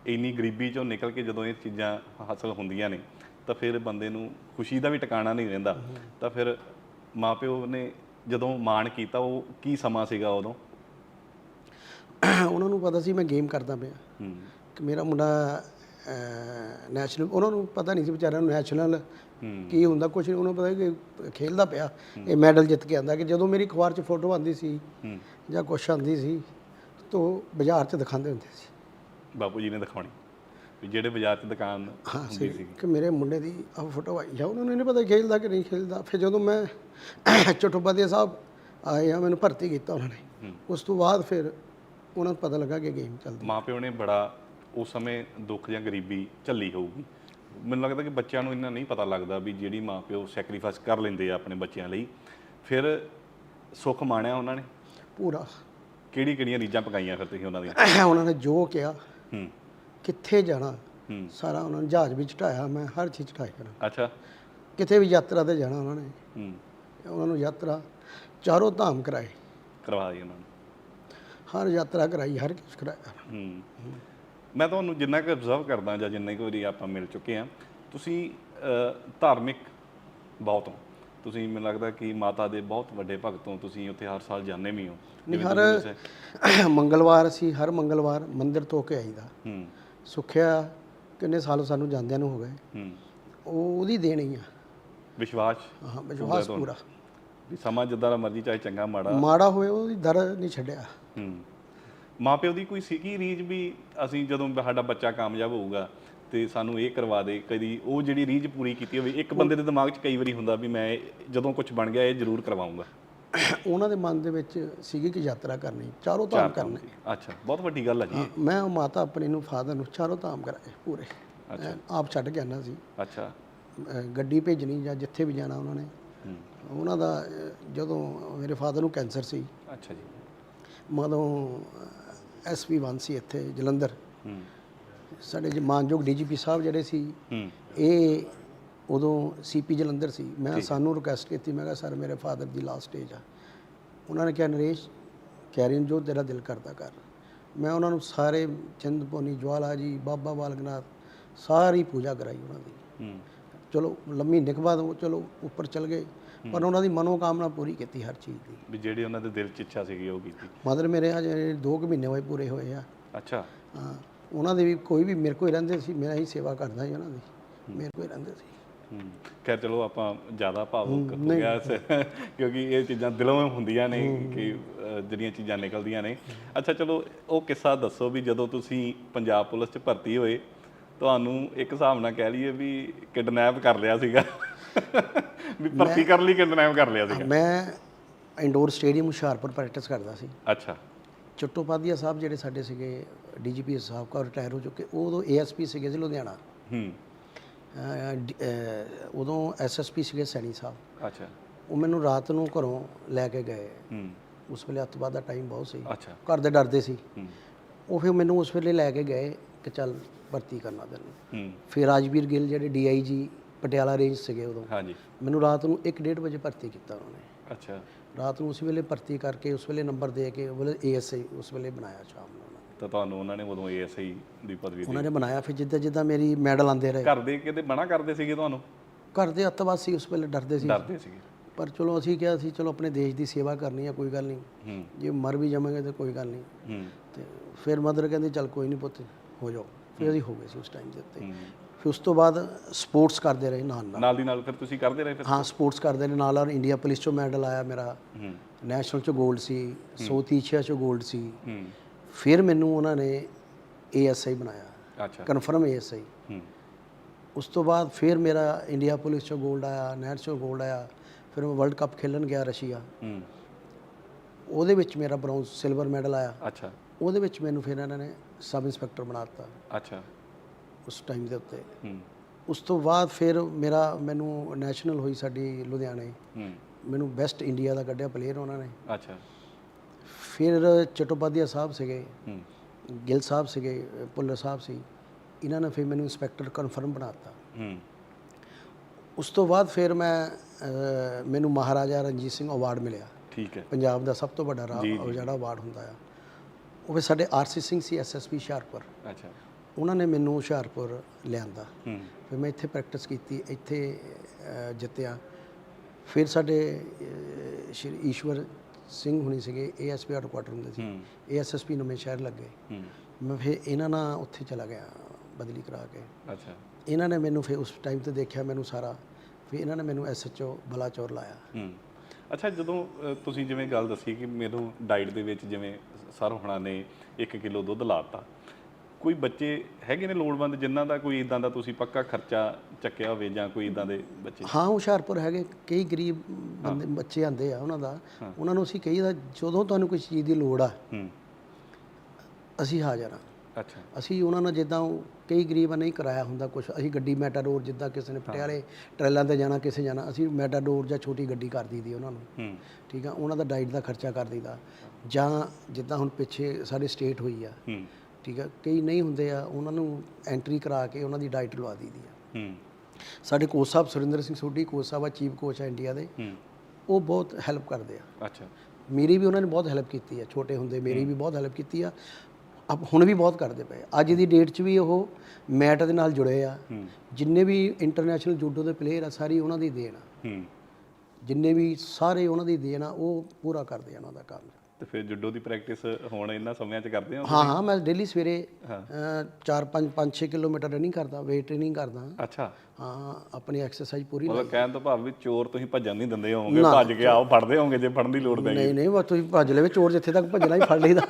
[SPEAKER 1] ਇੰਨੀ ਗਰੀਬੀ ਚੋਂ ਨਿਕਲ ਕੇ ਜਦੋਂ ਇਹ ਚੀਜ਼ਾਂ ਹਾਸਲ ਹੁੰਦੀਆਂ ਨੇ ਤਾਂ ਫਿਰ ਬੰਦੇ ਨੂੰ ਖੁਸ਼ੀ ਦਾ ਵੀ ਟਿਕਾਣਾ ਨਹੀਂ ਰਹਿੰਦਾ। ਤਾਂ ਫਿਰ ਮਾਪਿਓ ਨੇ ਜਦੋਂ ਮਾਣ ਕੀਤਾ ਉਹ ਕੀ ਸਮਾਂ ਸੀਗਾ ਉਦੋਂ?
[SPEAKER 2] ਉਹਨਾਂ ਨੂੰ ਪਤਾ ਸੀ ਮੈਂ ਗੇਮ ਕਰਦਾ ਪਿਆ। ਕਿ ਮੇਰਾ ਮੁੰਡਾ ਨੈਸ਼ਨਲ ਉਹਨਾਂ ਨੂੰ ਪਤਾ ਨਹੀਂ ਸੀ ਵਿਚਾਰਿਆਂ ਨੂੰ ਨੈਸ਼ਨਲ ਕੀ ਹੁੰਦਾ ਕੁਝ ਨਹੀਂ ਉਹਨਾਂ ਨੂੰ ਪਤਾ ਕਿ ਖੇਲਦਾ ਪਿਆ। ਇਹ ਮੈਡਲ ਜਿੱਤ ਕੇ ਆਂਦਾ ਕਿ ਜਦੋਂ ਮੇਰੀ ਅਖਬਾਰ 'ਚ ਫੋਟੋ ਆਂਦੀ ਸੀ ਜਾਂ ਕੁਛ ਆਂਦੀ ਸੀ ਤਾਂ ਬਾਜ਼ਾਰ 'ਚ ਦਿਖਾਉਂਦੇ ਹੁੰਦੇ ਸੀ।
[SPEAKER 1] ਬਾਪੂ ਜੀ ਨੇ ਦਿਖਾਉਣੀ। ਵੀ ਜਿਹੜੇ ਬਾਜ਼ਾਰ 'ਚ ਦੁਕਾਨ ਹੁੰਦੀ
[SPEAKER 2] ਸੀ ਕਿ ਮੇਰੇ ਮੁੰਡੇ ਦੀ ਆਹ ਫੋਟੋ ਆਈ ਆ ਉਹਨਾਂ ਨੂੰ ਨਹੀਂ ਪਤਾ ਖੇਲਦਾ ਕਿ ਨਹੀਂ ਖੇਲਦਾ। ਫਿਰ ਜਦੋਂ ਮੈਂ ਚਟੋਪਾਧਿਆ ਸਾਹਿਬ ਆਏ ਆ ਮੈਨੂੰ ਭਰਤੀ ਕੀਤਾ ਉਹਨਾਂ ਨੇ। ਉਸ ਤੋਂ ਬਾਅਦ ਫਿਰ ਉਹਨਾਂ ਨੂੰ ਪਤਾ ਲੱਗਾ ਕਿ ਗੇਮ ਚੱਲਦੀ
[SPEAKER 1] ਮਾਪਿਓ ਨੇ ਬੜਾ ਉਸ ਸਮੇਂ ਦੁੱਖ ਜਾਂ ਗਰੀਬੀ ਝੱਲੀ ਹੋਊਗੀ। ਮੈਨੂੰ ਲੱਗਦਾ ਕਿ ਬੱਚਿਆਂ ਨੂੰ ਇੰਨਾ ਨਹੀਂ ਪਤਾ ਲੱਗਦਾ ਵੀ ਜਿਹੜੀ ਮਾਪਿਓ ਸੈਕਰੀਫਾਈਸ ਕਰ ਲੈਂਦੇ ਆ ਆਪਣੇ ਬੱਚਿਆਂ ਲਈ। ਫਿਰ ਸੁੱਖ ਮਾਣਿਆ ਉਹਨਾਂ ਨੇ?
[SPEAKER 2] ਪੂਰਾ।
[SPEAKER 1] ਕਿਹੜੀ ਕਿਹੜੀਆਂ ਰੀਝਾਂ ਪਕਾਈਆਂ ਫਿਰ ਤੁਸੀਂ ਉਹਨਾਂ ਦੀਆਂ?
[SPEAKER 2] ਉਹਨਾਂ ਨੇ ਜੋ ਕਿਹਾ
[SPEAKER 1] ਹੂੰ।
[SPEAKER 2] ਕਿੱਥੇ ਜਾਣਾ
[SPEAKER 1] ਹੂੰ।
[SPEAKER 2] ਸਾਰਾ ਉਹਨਾਂ ਨੇ ਜਹਾਜ਼ ਵੀ ਚੜਾਇਆ ਮੈਂ ਹਰ ਚੀਜ਼ ਚੜਾਈ ਉਹਨਾਂ
[SPEAKER 1] ਅੱਛਾ।
[SPEAKER 2] ਕਿਤੇ ਵੀ ਯਾਤਰਾ ਤੇ ਜਾਣਾ ਉਹਨਾਂ ਨੇ।
[SPEAKER 1] ਹੂੰ।
[SPEAKER 2] ਉਹਨਾਂ ਨੂੰ ਯਾਤਰਾ ਚਾਰੋਂ ਧਾਮ ਕਰਾਏ।
[SPEAKER 1] ਕਰਵਾ ਦੀ ਉਹਨਾਂ ਨੂੰ।
[SPEAKER 2] ਹਰ ਯਾਤਰਾ ਕਰਾਈ ਹਰ ਕੁਝ ਕਰਾਇਆ।
[SPEAKER 1] ਹੂੰ। ਮੈਂ ਤੁਹਾਨੂੰ ਜਿੰਨਾ ਕੁ ਅਬਜ਼ਰਵ ਕਰਦਾ ਜਾਂ ਜਿੰਨੇ ਕੁ ਵਾਰੀ ਆਪਾਂ ਮਿਲ ਚੁੱਕੇ ਆ ਤੁਸੀਂ ਧਾਰਮਿਕ ਬਹੁਤ ਹੋ। ਤੁਸੀਂ ਮੈਨੂੰ ਲੱਗਦਾ ਕਿ ਮਾਤਾ ਦੇ ਬਹੁਤ ਵੱਡੇ ਭਗਤ ਹੋ ਤੁਸੀਂ ਉੱਥੇ ਹਰ ਸਾਲ ਜਾਂਦੇ ਵੀ ਹੋ।
[SPEAKER 2] ਹਰ ਮੰਗਲਵਾਰ ਅਸੀਂ ਹਰ ਮੰਗਲਵਾਰ ਮੰਦਿਰ ਤੋਂ ਕੇ ਆਈਦਾ।
[SPEAKER 1] ਹੂੰ।
[SPEAKER 2] ਸੁੱਖਿਆ ਕਿੰਨੇ ਸਾਲ ਸਾਨੂੰ ਜਾਂਦਿਆਂ ਨੂੰ ਹੋ ਗਏ।
[SPEAKER 1] ਹੂੰ।
[SPEAKER 2] ਉਹ ਉਹਦੀ ਦੇਣੀ ਆ।
[SPEAKER 1] ਵਿਸ਼ਵਾਸ
[SPEAKER 2] ਹਾਂ ਵਿਸ਼ਵਾਸ। ਪੂਰਾ।
[SPEAKER 1] ਵੀ ਸਮਾਂ ਜਿੱਦਾਂ ਦਾ ਮਰਜ਼ੀ ਚਾਹੇ ਚੰਗਾ ਮਾੜਾ।
[SPEAKER 2] ਮਾੜਾ ਹੋਏ ਉਹਦੀ ਦਰ ਨਹੀਂ ਛੱਡਿਆ।
[SPEAKER 1] ਹੂੰ। ਮਾਪਿਓ ਦੀ ਕੋਈ ਸੀਗੀ ਰੀਝ ਵੀ ਅਸੀਂ ਜਦੋਂ ਸਾਡਾ ਬੱਚਾ ਕਾਮਯਾਬ ਹੋਊਗਾ ਤੇ ਸਾਨੂੰ ਇਹ ਕਰਵਾ ਦੇ ਕਦੀ ਉਹ ਜਿਹੜੀ ਰੀਝ ਪੂਰੀ ਕੀਤੀ ਹੋਵੇ ਇੱਕ ਬੰਦੇ ਦੇ ਦਿਮਾਗ 'ਚ ਕਈ ਵਾਰੀ ਹੁੰਦਾ ਵੀ ਮੈਂ ਜਦੋਂ ਕੁਝ ਬਣ ਗਿਆ ਇਹ ਜ਼ਰੂਰ ਕਰਵਾਉਂਗਾ।
[SPEAKER 2] ਉਹਨਾਂ ਦੇ ਮਨ ਦੇ ਵਿੱਚ ਸੀਗੀ ਕਿ ਯਾਤਰਾ ਕਰਨੀ ਚਾਰੋਂ ਧਾਮ ਕਰਨੇ।
[SPEAKER 1] ਅੱਛਾ ਬਹੁਤ ਵੱਡੀ ਗੱਲ ਹੈ ਜੀ।
[SPEAKER 2] ਮੈਂ ਉਹ ਮਾਤਾ ਆਪਣੀ ਨੂੰ ਫਾਦਰ ਨੂੰ ਚਾਰੋਂ ਧਾਮ ਕਰਾਏ ਪੂਰੇ। ਐਨ ਆਪ ਛੱਡ ਕੇ ਆਣਾ ਸੀ।
[SPEAKER 1] ਅੱਛਾ।
[SPEAKER 2] ਗੱਡੀ ਭੇਜਣੀ ਜਾਂ ਜਿੱਥੇ ਵੀ ਜਾਣਾ ਉਹਨਾਂ ਨੇ। ਉਹਨਾਂ ਦਾ ਜਦੋਂ ਮੇਰੇ ਫਾਦਰ ਨੂੰ ਕੈਂਸਰ ਸੀ।
[SPEAKER 1] ਅੱਛਾ ਜੀ।
[SPEAKER 2] ਮਦੋਂ ਐਸਪੀ ਵਨ ਸੀ ਇੱਥੇ ਜਲੰਧਰ। ਸਾਡੇ ਜੀ ਮਾਨਯੋਗ ਡੀਜੀਪੀ ਸਾਹਿਬ ਜਿਹੜੇ ਸੀ ਇਹ ਉਦੋਂ ਸੀਪੀ ਜਲੰਧਰ ਸੀ। ਮੈਂ ਸਾਨੂੰ ਰਿਕੁਐਸਟ ਕੀਤੀ ਮੈਂ ਕਿਹਾ ਸਰ ਮੇਰੇ ਫਾਦਰ ਦੀ ਲਾਸਟ ਸਟੇਜ ਆ। ਉਹਨਾਂ ਨੇ ਕਿਹਾ ਨਰੇਸ਼ ਕੈਰੀਨ ਜੋ ਤੇਰਾ ਦਿਲ ਕਰਦਾ ਕਰ। ਮੈਂ ਉਹਨਾਂ ਨੂੰ ਸਾਰੇ ਚਿੰਤਪੁਰਨੀ ਜਵਾਲਾ ਜੀ ਬਾਬਾ ਬਾਲਕਨਾਥ ਸਾਰੀ ਪੂਜਾ ਕਰਾਈ ਉਹਨਾਂ ਦੀ। ਚਲੋ ਲੰਮੀ ਨਿਕ ਬਾਅਦ ਉਹ ਚਲੋ ਉੱਪਰ ਚਲ ਗਏ। ਪਰ ਉਹਨਾਂ ਦੀ ਮਨੋਕਾਮਨਾ ਪੂਰੀ ਕੀਤੀ ਹਰ ਚੀਜ਼ ਦੀ।
[SPEAKER 1] ਵੀ ਜਿਹੜੀ ਉਹਨਾਂ ਦੇ ਦਿਲ 'ਚ ਇੱਛਾ ਸੀਗੀ ਉਹ ਕੀਤੀ।
[SPEAKER 2] ਮਦਰ ਮੇਰੇ ਜਿਹੜੇ 2 ਮਹੀਨੇ ਹੋਏ ਪੂਰੇ ਹੋਏ ਆ।
[SPEAKER 1] ਅੱਛਾ।
[SPEAKER 2] ਹਾਂ ਉਹਨਾਂ ਦੇ ਵੀ ਕੋਈ ਵੀ ਮੇਰੇ ਕੋਲ ਹੀ ਰਹਿੰਦੇ ਸੀ ਮੈਂ ਹੀ ਸੇਵਾ ਕਰਦਾ ਸੀ ਉਹਨਾਂ ਦੀ। ਮੇਰੇ ਕੋਲ ਹੀ ਰਹਿੰਦੇ ਸੀ।
[SPEAKER 1] ਖੈਰ ਚਲੋ ਆਪਾਂ ਜ਼ਿਆਦਾ ਭਾਵੁਕ ਹੋ ਗਿਆ ਕਿਉਂਕਿ ਇਹ ਚੀਜ਼ਾਂ ਦਿਲੋਂ ਹੁੰਦੀਆਂ ਨੇ ਕਿ ਜਿਹੜੀਆਂ ਚੀਜ਼ਾਂ ਨਿਕਲਦੀਆਂ ਨੇ। ਅੱਛਾ ਚਲੋ ਉਹ ਕਿੱਸਾ ਦੱਸੋ ਵੀ ਜਦੋਂ ਤੁਸੀਂ ਪੰਜਾਬ ਪੁਲਿਸ 'ਚ ਭਰਤੀ ਹੋਏ ਤੁਹਾਨੂੰ ਇੱਕ ਹਿਸਾਬ ਨਾਲ ਕਹਿ ਲਈਏ ਵੀ ਕਿਡਨੈਪ ਕਰ ਲਿਆ ਸੀਗਾ। ਵੀ ਭਰਤੀ ਕਰਨ ਲਈ ਕਿਡਨੈਪ ਕਰ ਲਿਆ ਸੀਗਾ?
[SPEAKER 2] ਮੈਂ ਇੰਡੋਰ ਸਟੇਡੀਅਮ ਹੁਸ਼ਿਆਰਪੁਰ ਪ੍ਰੈਕਟਿਸ ਕਰਦਾ ਸੀ।
[SPEAKER 1] ਅੱਛਾ।
[SPEAKER 2] ਚਟੋਪਾਧਿਆ ਸਾਹਿਬ ਜਿਹੜੇ ਸਾਡੇ ਸੀਗੇ ਡੀਜੀਪੀ ਸਾਹਿਬ ਕਾ ਰਿਟਾਇਰ ਹੋ ਚੁੱਕੇ ਉਦੋਂ ਏਐਸਪੀ ਸੀਗੇ ਸੀ ਲੁਧਿਆਣਾ।
[SPEAKER 1] ਹੂੰ।
[SPEAKER 2] ਉਦੋਂ ਐਸਐਸਪੀ ਸੀਗੇ ਸੈਣੀ ਸਾਹਿਬ।
[SPEAKER 1] ਅੱਛਾ।
[SPEAKER 2] ਉਹ ਮੈਨੂੰ ਰਾਤ ਨੂੰ ਘਰੋਂ ਲੈ ਕੇ ਗਏ।
[SPEAKER 1] ਹੂੰ।
[SPEAKER 2] ਉਸ ਵੇਲੇ ਅੱਤਵਾਦ ਦਾ ਟਾਈਮ ਬਹੁਤ ਸੀ।
[SPEAKER 1] ਅੱਛਾ।
[SPEAKER 2] ਘਰ ਦੇ ਡਰਦੇ ਸੀ।
[SPEAKER 1] ਹੂੰ।
[SPEAKER 2] ਉਹ ਫਿਰ ਮੈਨੂੰ ਉਸ ਵੇਲੇ ਲੈ ਕੇ ਗਏ ਕਿ ਚੱਲ ਭਰਤੀ ਕਰਨਾ ਤੈਨੂੰ।
[SPEAKER 1] ਹੂੰ।
[SPEAKER 2] ਫਿਰ ਰਾਜਵੀਰ ਗਿੱਲ ਜਿਹੜੇ ਡੀਆਈਜੀ ਪਟਿਆਲਾ ਰੇਂਜ ਸੀਗੇ ਉਦੋਂ।
[SPEAKER 1] ਹਾਂਜੀ।
[SPEAKER 2] ਮੈਨੂੰ ਰਾਤ ਨੂੰ 1:30 ਵਜੇ ਭਰਤੀ ਕੀਤਾ ਉਹਨਾਂ ਨੇ।
[SPEAKER 1] ਅੱਛਾ।
[SPEAKER 2] ਰਾਤ ਨੂੰ ਉਸ ਵੇਲੇ ਭਰਤੀ ਕਰਕੇ ਉਸ ਵੇਲੇ ਨੰਬਰ ਦੇ ਕੇ ਉਹ ਵੇਲੇ ਏਐਸਆਈ ਉਸ ਵੇਲੇ ਬਣਾਇਆ ਸ਼ਾਮ ਨੂੰ ਉਹਨਾਂ।
[SPEAKER 1] ਤਾਂ ਤੁਹਾਨੂੰ ਉਹਨਾਂ ਨੇ ਉਦੋਂ ਏਐਸਆਈ ਦੀ ਪਦਵੀ ਦਿੱਤੀ?
[SPEAKER 2] ਉਹਨਾਂ ਨੇ ਬਣਾਇਆ ਫਿਰ ਜਿੱਦਾਂ ਜਿੱਦਾਂ ਮੇਰੀ ਮੈਡਲ ਆਉਂਦੇ ਰਹੇ।
[SPEAKER 1] ਘਰ ਦੇ ਕਿਤੇ ਮਨਾ ਕਰਦੇ ਸੀਗੇ ਤੁਹਾਨੂੰ?
[SPEAKER 2] ਘਰ ਦੇ ਉਸ ਵੇਲੇ ਡਰਦੇ ਸੀ।
[SPEAKER 1] ਡਰਦੇ ਸੀਗੇ।
[SPEAKER 2] ਪਰ ਚਲੋ ਅਸੀਂ ਕਿਹਾ ਸੀ ਚਲੋ ਆਪਣੇ ਦੇਸ਼ ਦੀ ਸੇਵਾ ਕਰਨੀ ਹੈ ਕੋਈ ਗੱਲ ਨਹੀਂ।
[SPEAKER 1] ਹੂੰ।
[SPEAKER 2] ਜੇ ਮਰ ਵੀ ਜਾਵਾਂਗੇ ਤਾਂ ਕੋਈ ਗੱਲ ਨਹੀਂ।
[SPEAKER 1] ਹੂੰ।
[SPEAKER 2] ਤੇ ਫਿਰ ਮਦਰ ਕਹਿੰਦੇ ਚੱਲ ਕੋਈ ਨਹੀਂ ਪੁੱਤ ਹੋ ਜਾਓ। ਫਿਰ ਅਸੀਂ ਹੋ ਗਏ ਸੀ ਉਸ ਟਾਈਮ ਦੇ ਉੱਤੇ। ਫਿਰ ਉਸ ਤੋਂ ਬਾਅਦ ਸਪੋਰਟਸ ਕਰਦੇ ਰਹੇ ਨਾਲ ਨਾਲ।
[SPEAKER 1] ਨਾਲ ਦੀ ਨਾਲ ਫਿਰ ਤੁਸੀਂ ਕਰਦੇ ਰਹੇ ਫਿਰ?
[SPEAKER 2] ਹਾਂ ਸਪੋਰਟਸ ਕਰਦੇ ਰਹੇ ਨਾਲ ਔਰ ਇੰਡੀਆ ਪੁਲਿਸ ਚੋਂ ਮੈਡਲ ਆਇਆ ਮੇਰਾ। ਨੈਸ਼ਨਲ ਚੋਂ 골ਡ ਸੀ ਸਾਊਥ ਏਸ਼ੀਆ ਚੋਂ ਗੋਲਡ ਸੀ। ਫਿਰ ਮੈਨੂੰ ਉਹਨਾਂ ਨੇ ਏਐਸਆਈ ਬਣਾਇਆ।
[SPEAKER 1] ਅੱਛਾ।
[SPEAKER 2] ਕਨਫਰਮ ਏਐਸਆਈ ਉਸ ਤੋਂ ਬਾਅਦ ਫਿਰ ਮੇਰਾ ਇੰਡੀਆ ਪੁਲਿਸ ਚੋਂ ਗੋਲਡ ਆਇਆ ਨੈਸ਼ਨਲ ਗੋਲਡ ਆਇਆ। ਫਿਰ ਮੈਂ ਵਰਲਡ ਕੱਪ ਖੇਲਣ ਗਿਆ ਰਸ਼ੀਆ। ਉਹਦੇ ਵਿੱਚ ਮੇਰਾ ਬ੍ਰੌਂਜ਼ ਸਿਲਵਰ ਮੈਡਲ ਆਇਆ।
[SPEAKER 1] ਅੱਛਾ।
[SPEAKER 2] ਉਹਦੇ ਵਿੱਚ ਮੈਨੂੰ ਫਿਰ ਇਹਨਾਂ ਨੇ ਸਬ ਇੰਸਪੈਕਟਰ ਬਣਾ ਦਿੱਤਾ।
[SPEAKER 1] ਅੱਛਾ।
[SPEAKER 2] ਉਸ ਟਾਈਮ ਦੇ ਉੱਤੇ। ਉਸ ਤੋਂ ਬਾਅਦ ਫਿਰ ਮੇਰਾ ਮੈਨੂੰ ਨੈਸ਼ਨਲ ਹੋਈ ਸਾਡੀ ਲੁਧਿਆਣੇ। ਮੈਨੂੰ ਬੈਸਟ ਇੰਡੀਆ ਦਾ ਕੱਢਿਆ ਪਲੇਅਰ ਉਹਨਾਂ ਨੇ।
[SPEAKER 1] ਅੱਛਾ।
[SPEAKER 2] ਫਿਰ ਚਟੋਪਾਧਿਆ ਸਾਹਿਬ ਸੀਗੇ। ਗਿੱਲ ਸਾਹਿਬ ਸੀਗੇ ਪੁੱਲਰ ਸਾਹਿਬ ਸੀ। ਇਹਨਾਂ ਨੇ ਫਿਰ ਮੈਨੂੰ ਇੰਸਪੈਕਟਰ ਕਨਫਰਮ ਬਣਾਤਾ ਉਸ ਤੋਂ ਬਾਅਦ ਫਿਰ ਮੈਂ ਮੈਨੂੰ ਮਹਾਰਾਜਾ ਰਣਜੀਤ ਸਿੰਘ ਅਵਾਰਡ ਮਿਲਿਆ।
[SPEAKER 1] ਠੀਕ ਹੈ।
[SPEAKER 2] ਪੰਜਾਬ ਦਾ ਸਭ ਤੋਂ ਵੱਡਾ ਰਾ- ਉਹ ਜਿਹੜਾ ਅਵਾਰਡ ਹੁੰਦਾ ਆ। ਉਹ ਫਿਰ ਸਾਡੇ ਆਰਸੀ ਸਿੰਘ ਸੀ ਐਸਐਸਪੀ ਹੁਸ਼ਿਆਰਪੁਰ।
[SPEAKER 1] ਅੱਛਾ।
[SPEAKER 2] ਉਹਨਾਂ ਨੇ ਮੈਨੂੰ ਹੁਸ਼ਿਆਰਪੁਰ ਲਿਆਂਦਾ। ਫਿਰ ਮੈਂ ਇੱਥੇ ਪ੍ਰੈਕਟਿਸ ਕੀਤੀ ਇੱਥੇ ਜਿੱਤਿਆ। ਫਿਰ ਸਾਡੇ ਸ਼੍ਰੀ ਈਸ਼ਵਰ ਸਿੰਘ ਹੁਣੀ ਸੀਗੇ ਏਐਸਪੀ ਹੈਡਕੁਆਟਰ ਹੁੰਦੇ ਸੀ। ਏਐਸਐਸਪੀ ਨਵੇਂ ਸ਼ਹਿਰ ਲੱਗੇ। ਮੈਂ ਫਿਰ ਇਹਨਾਂ ਨਾਲ ਉੱਥੇ ਚਲਾ ਗਿਆ ਬਦਲੀ ਕਰਾ ਕੇ।
[SPEAKER 1] ਅੱਛਾ।
[SPEAKER 2] ਇਹਨਾਂ ਨੇ ਮੈਨੂੰ ਫਿਰ ਉਸ ਟਾਈਮ ਤੇ ਦੇਖਿਆ ਮੈਨੂੰ ਸਾਰਾ। ਫਿਰ ਇਹਨਾਂ ਨੇ ਮੈਨੂੰ ਐਸਐਚਓ ਬਲਾਚੌਰ ਲਾਇਆ।
[SPEAKER 1] ਅੱਛਾ ਜਦੋਂ ਤੁਸੀਂ ਜਿਵੇਂ ਗੱਲ ਦੱਸੀ ਕਿ ਮੈਨੂੰ ਡਾਈਟ ਦੇ ਵਿੱਚ ਜਿਵੇਂ ਸਰ ਹੋਣਾ ਨੇ 1 ਕਿਲੋ ਦੁੱਧ ਲਾਤਾ ਕੋਈ ਬੱਚੇ ਹੈਗੇ ਨੇ ਲੋੜਵੰਦ ਜਿਨ੍ਹਾਂ ਦਾ ਕੋਈ ਇਦਾਂ ਦਾ ਤੁਸੀਂ ਪੱਕਾ ਖਰਚਾ ਚੱਕਿਆ ਹੋਵੇ ਜਾਂ ਕੋਈ ਇਦਾਂ ਦੇ ਬੱਚੇ?
[SPEAKER 2] ਹਾਂ ਹੁਸ਼ਿਆਰਪੁਰ ਹੈਗੇ ਕਈ ਗਰੀਬ ਬੰਦੇ ਬੱਚੇ ਆਂਦੇ ਆ ਉਹਨਾਂ ਦਾ। ਉਹਨਾਂ ਨੂੰ ਅਸੀਂ ਕਹੀਦਾ ਜਦੋਂ ਤੁਹਾਨੂੰ ਕੋਈ ਚੀਜ਼ ਦੀ ਲੋੜ ਆ ਅਸੀਂ ਹਾਜ਼ਰ ਹਾਂ।
[SPEAKER 1] ਅੱਛਾ।
[SPEAKER 2] ਅਸੀਂ ਉਹਨਾਂ ਨਾਲ ਜਿੱਦਾਂ ਕਈ ਗਰੀਬਾਂ ਨਹੀਂ ਕਰਾਇਆ ਹੁੰਦਾ ਕੁਝ ਅਸੀਂ ਗੱਡੀ ਮੈਟਾਡੋਰ ਜਿੱਦਾਂ ਕਿਸੇ ਨੇ ਪਟਿਆਲੇ ਟਰੇਲਾਂ ਤੇ ਜਾਣਾ ਕਿਸੇ ਜਾਣਾ ਅਸੀਂ ਮੈਟਾਡੋਰ ਜਾਂ ਛੋਟੀ ਗੱਡੀ ਕਰ ਦਈਦੀ ਉਹਨਾਂ ਨੂੰ। ਠੀਕ ਆ? ਉਹਨਾਂ ਦਾ ਡਾਈਟ ਦਾ ਖਰਚਾ ਕਰ ਦਈਦਾ। ਜਾਂ ਜਿੱਦਾਂ ਹੁਣ ਪਿੱਛੇ ਸਾਡੇ ਸਟੇਟ ਹੋਈ ਆ। ਠੀਕ ਆ ਕਈ ਨਹੀਂ ਹੁੰਦੇ ਆ ਉਹਨਾਂ ਨੂੰ ਐਂਟਰੀ ਕਰਾ ਕੇ ਉਹਨਾਂ ਦੀ ਡਾਈਟ ਲਵਾ ਦਈਦੀ ਆ।
[SPEAKER 1] ਹੂੰ।
[SPEAKER 2] ਸਾਡੇ ਕੋਚ ਸਾਹਿਬ ਸੁਰਿੰਦਰ ਸਿੰਘ ਸੋਢੀ ਕੋਚ ਸਾਹਿਬ ਆ ਚੀਫ ਕੋਚ ਆ ਇੰਡੀਆ ਦੇ
[SPEAKER 1] ਹੂੰ।
[SPEAKER 2] ਉਹ ਬਹੁਤ ਹੈਲਪ ਕਰਦੇ ਆ।
[SPEAKER 1] ਅੱਛਾ।
[SPEAKER 2] ਮੇਰੀ ਵੀ ਉਹਨਾਂ ਨੇ ਬਹੁਤ ਹੈਲਪ ਕੀਤੀ ਆ ਛੋਟੇ ਹੁੰਦੇ ਮੇਰੀ ਵੀ ਬਹੁਤ ਹੈਲਪ ਕੀਤੀ ਆ। ਅਬ ਹੁਣ ਵੀ ਬਹੁਤ ਕਰਦੇ ਪਏ। ਅੱਜ ਦੀ ਡੇਟ 'ਚ ਵੀ ਉਹ ਮੈਟ ਦੇ ਨਾਲ ਜੁੜੇ ਆ। ਜਿੰਨੇ ਵੀ ਇੰਟਰਨੈਸ਼ਨਲ ਜੂਡੋ ਦੇ ਪਲੇਅਰ ਆ ਸਾਰੀ ਉਹਨਾਂ ਦੀ ਦੇਣ ਆ।
[SPEAKER 1] ਹੂੰ।
[SPEAKER 2] ਜਿੰਨੇ ਵੀ ਸਾਰੇ ਉਹਨਾਂ ਦੀ ਦੇਣ ਆ ਉਹ ਪੂਰਾ ਕਰਦੇ ਆ ਉਹਨਾਂ ਦਾ ਕੰਮ।
[SPEAKER 1] ਤੇ ਫਿਰ ਜੁੱਡੋ ਦੀ ਪ੍ਰੈਕਟਿਸ ਹੁਣ ਇਹਨਾਂ ਸਮਿਆਂ 'ਚ ਕਰਦੇ ਹੋ
[SPEAKER 2] ਹਾਂ ਹਾਂ ਮੈਂ ਡੇਲੀ ਸਵੇਰੇ 4 5 5 6 ਕਿਲੋਮੀਟਰ ਰਨਿੰਗ ਕਰਦਾ weight ਟ੍ਰੇਨਿੰਗ ਕਰਦਾ।
[SPEAKER 1] ਅੱਛਾ।
[SPEAKER 2] ਹਾਂ ਆਪਣੀ ਐਕਸਰਸਾਈਜ਼ ਪੂਰੀ
[SPEAKER 1] ਮਤਲਬ ਕਹਿਣ ਤੋਂ ਭਾਵ ਵੀ ਚੋਰ ਤੁਸੀਂ ਭੱਜਣ ਨਹੀਂ ਦਿੰਦੇ ਹੋਵੋਗੇ ਭੱਜ ਕੇ ਆਓ ਫੜਦੇ ਹੋਵੋਗੇ ਜੇ ਫੜਨ ਦੀ ਲੋੜ ਪੈ
[SPEAKER 2] ਨਹੀਂ ਨਹੀਂ ਬਸ ਤੁਸੀਂ ਭੱਜ ਲਵੇ ਚੋਰ ਜਿੱਥੇ ਤੱਕ ਭੱਜਣਾ ਹੀ ਫੜ ਲਈਦਾ।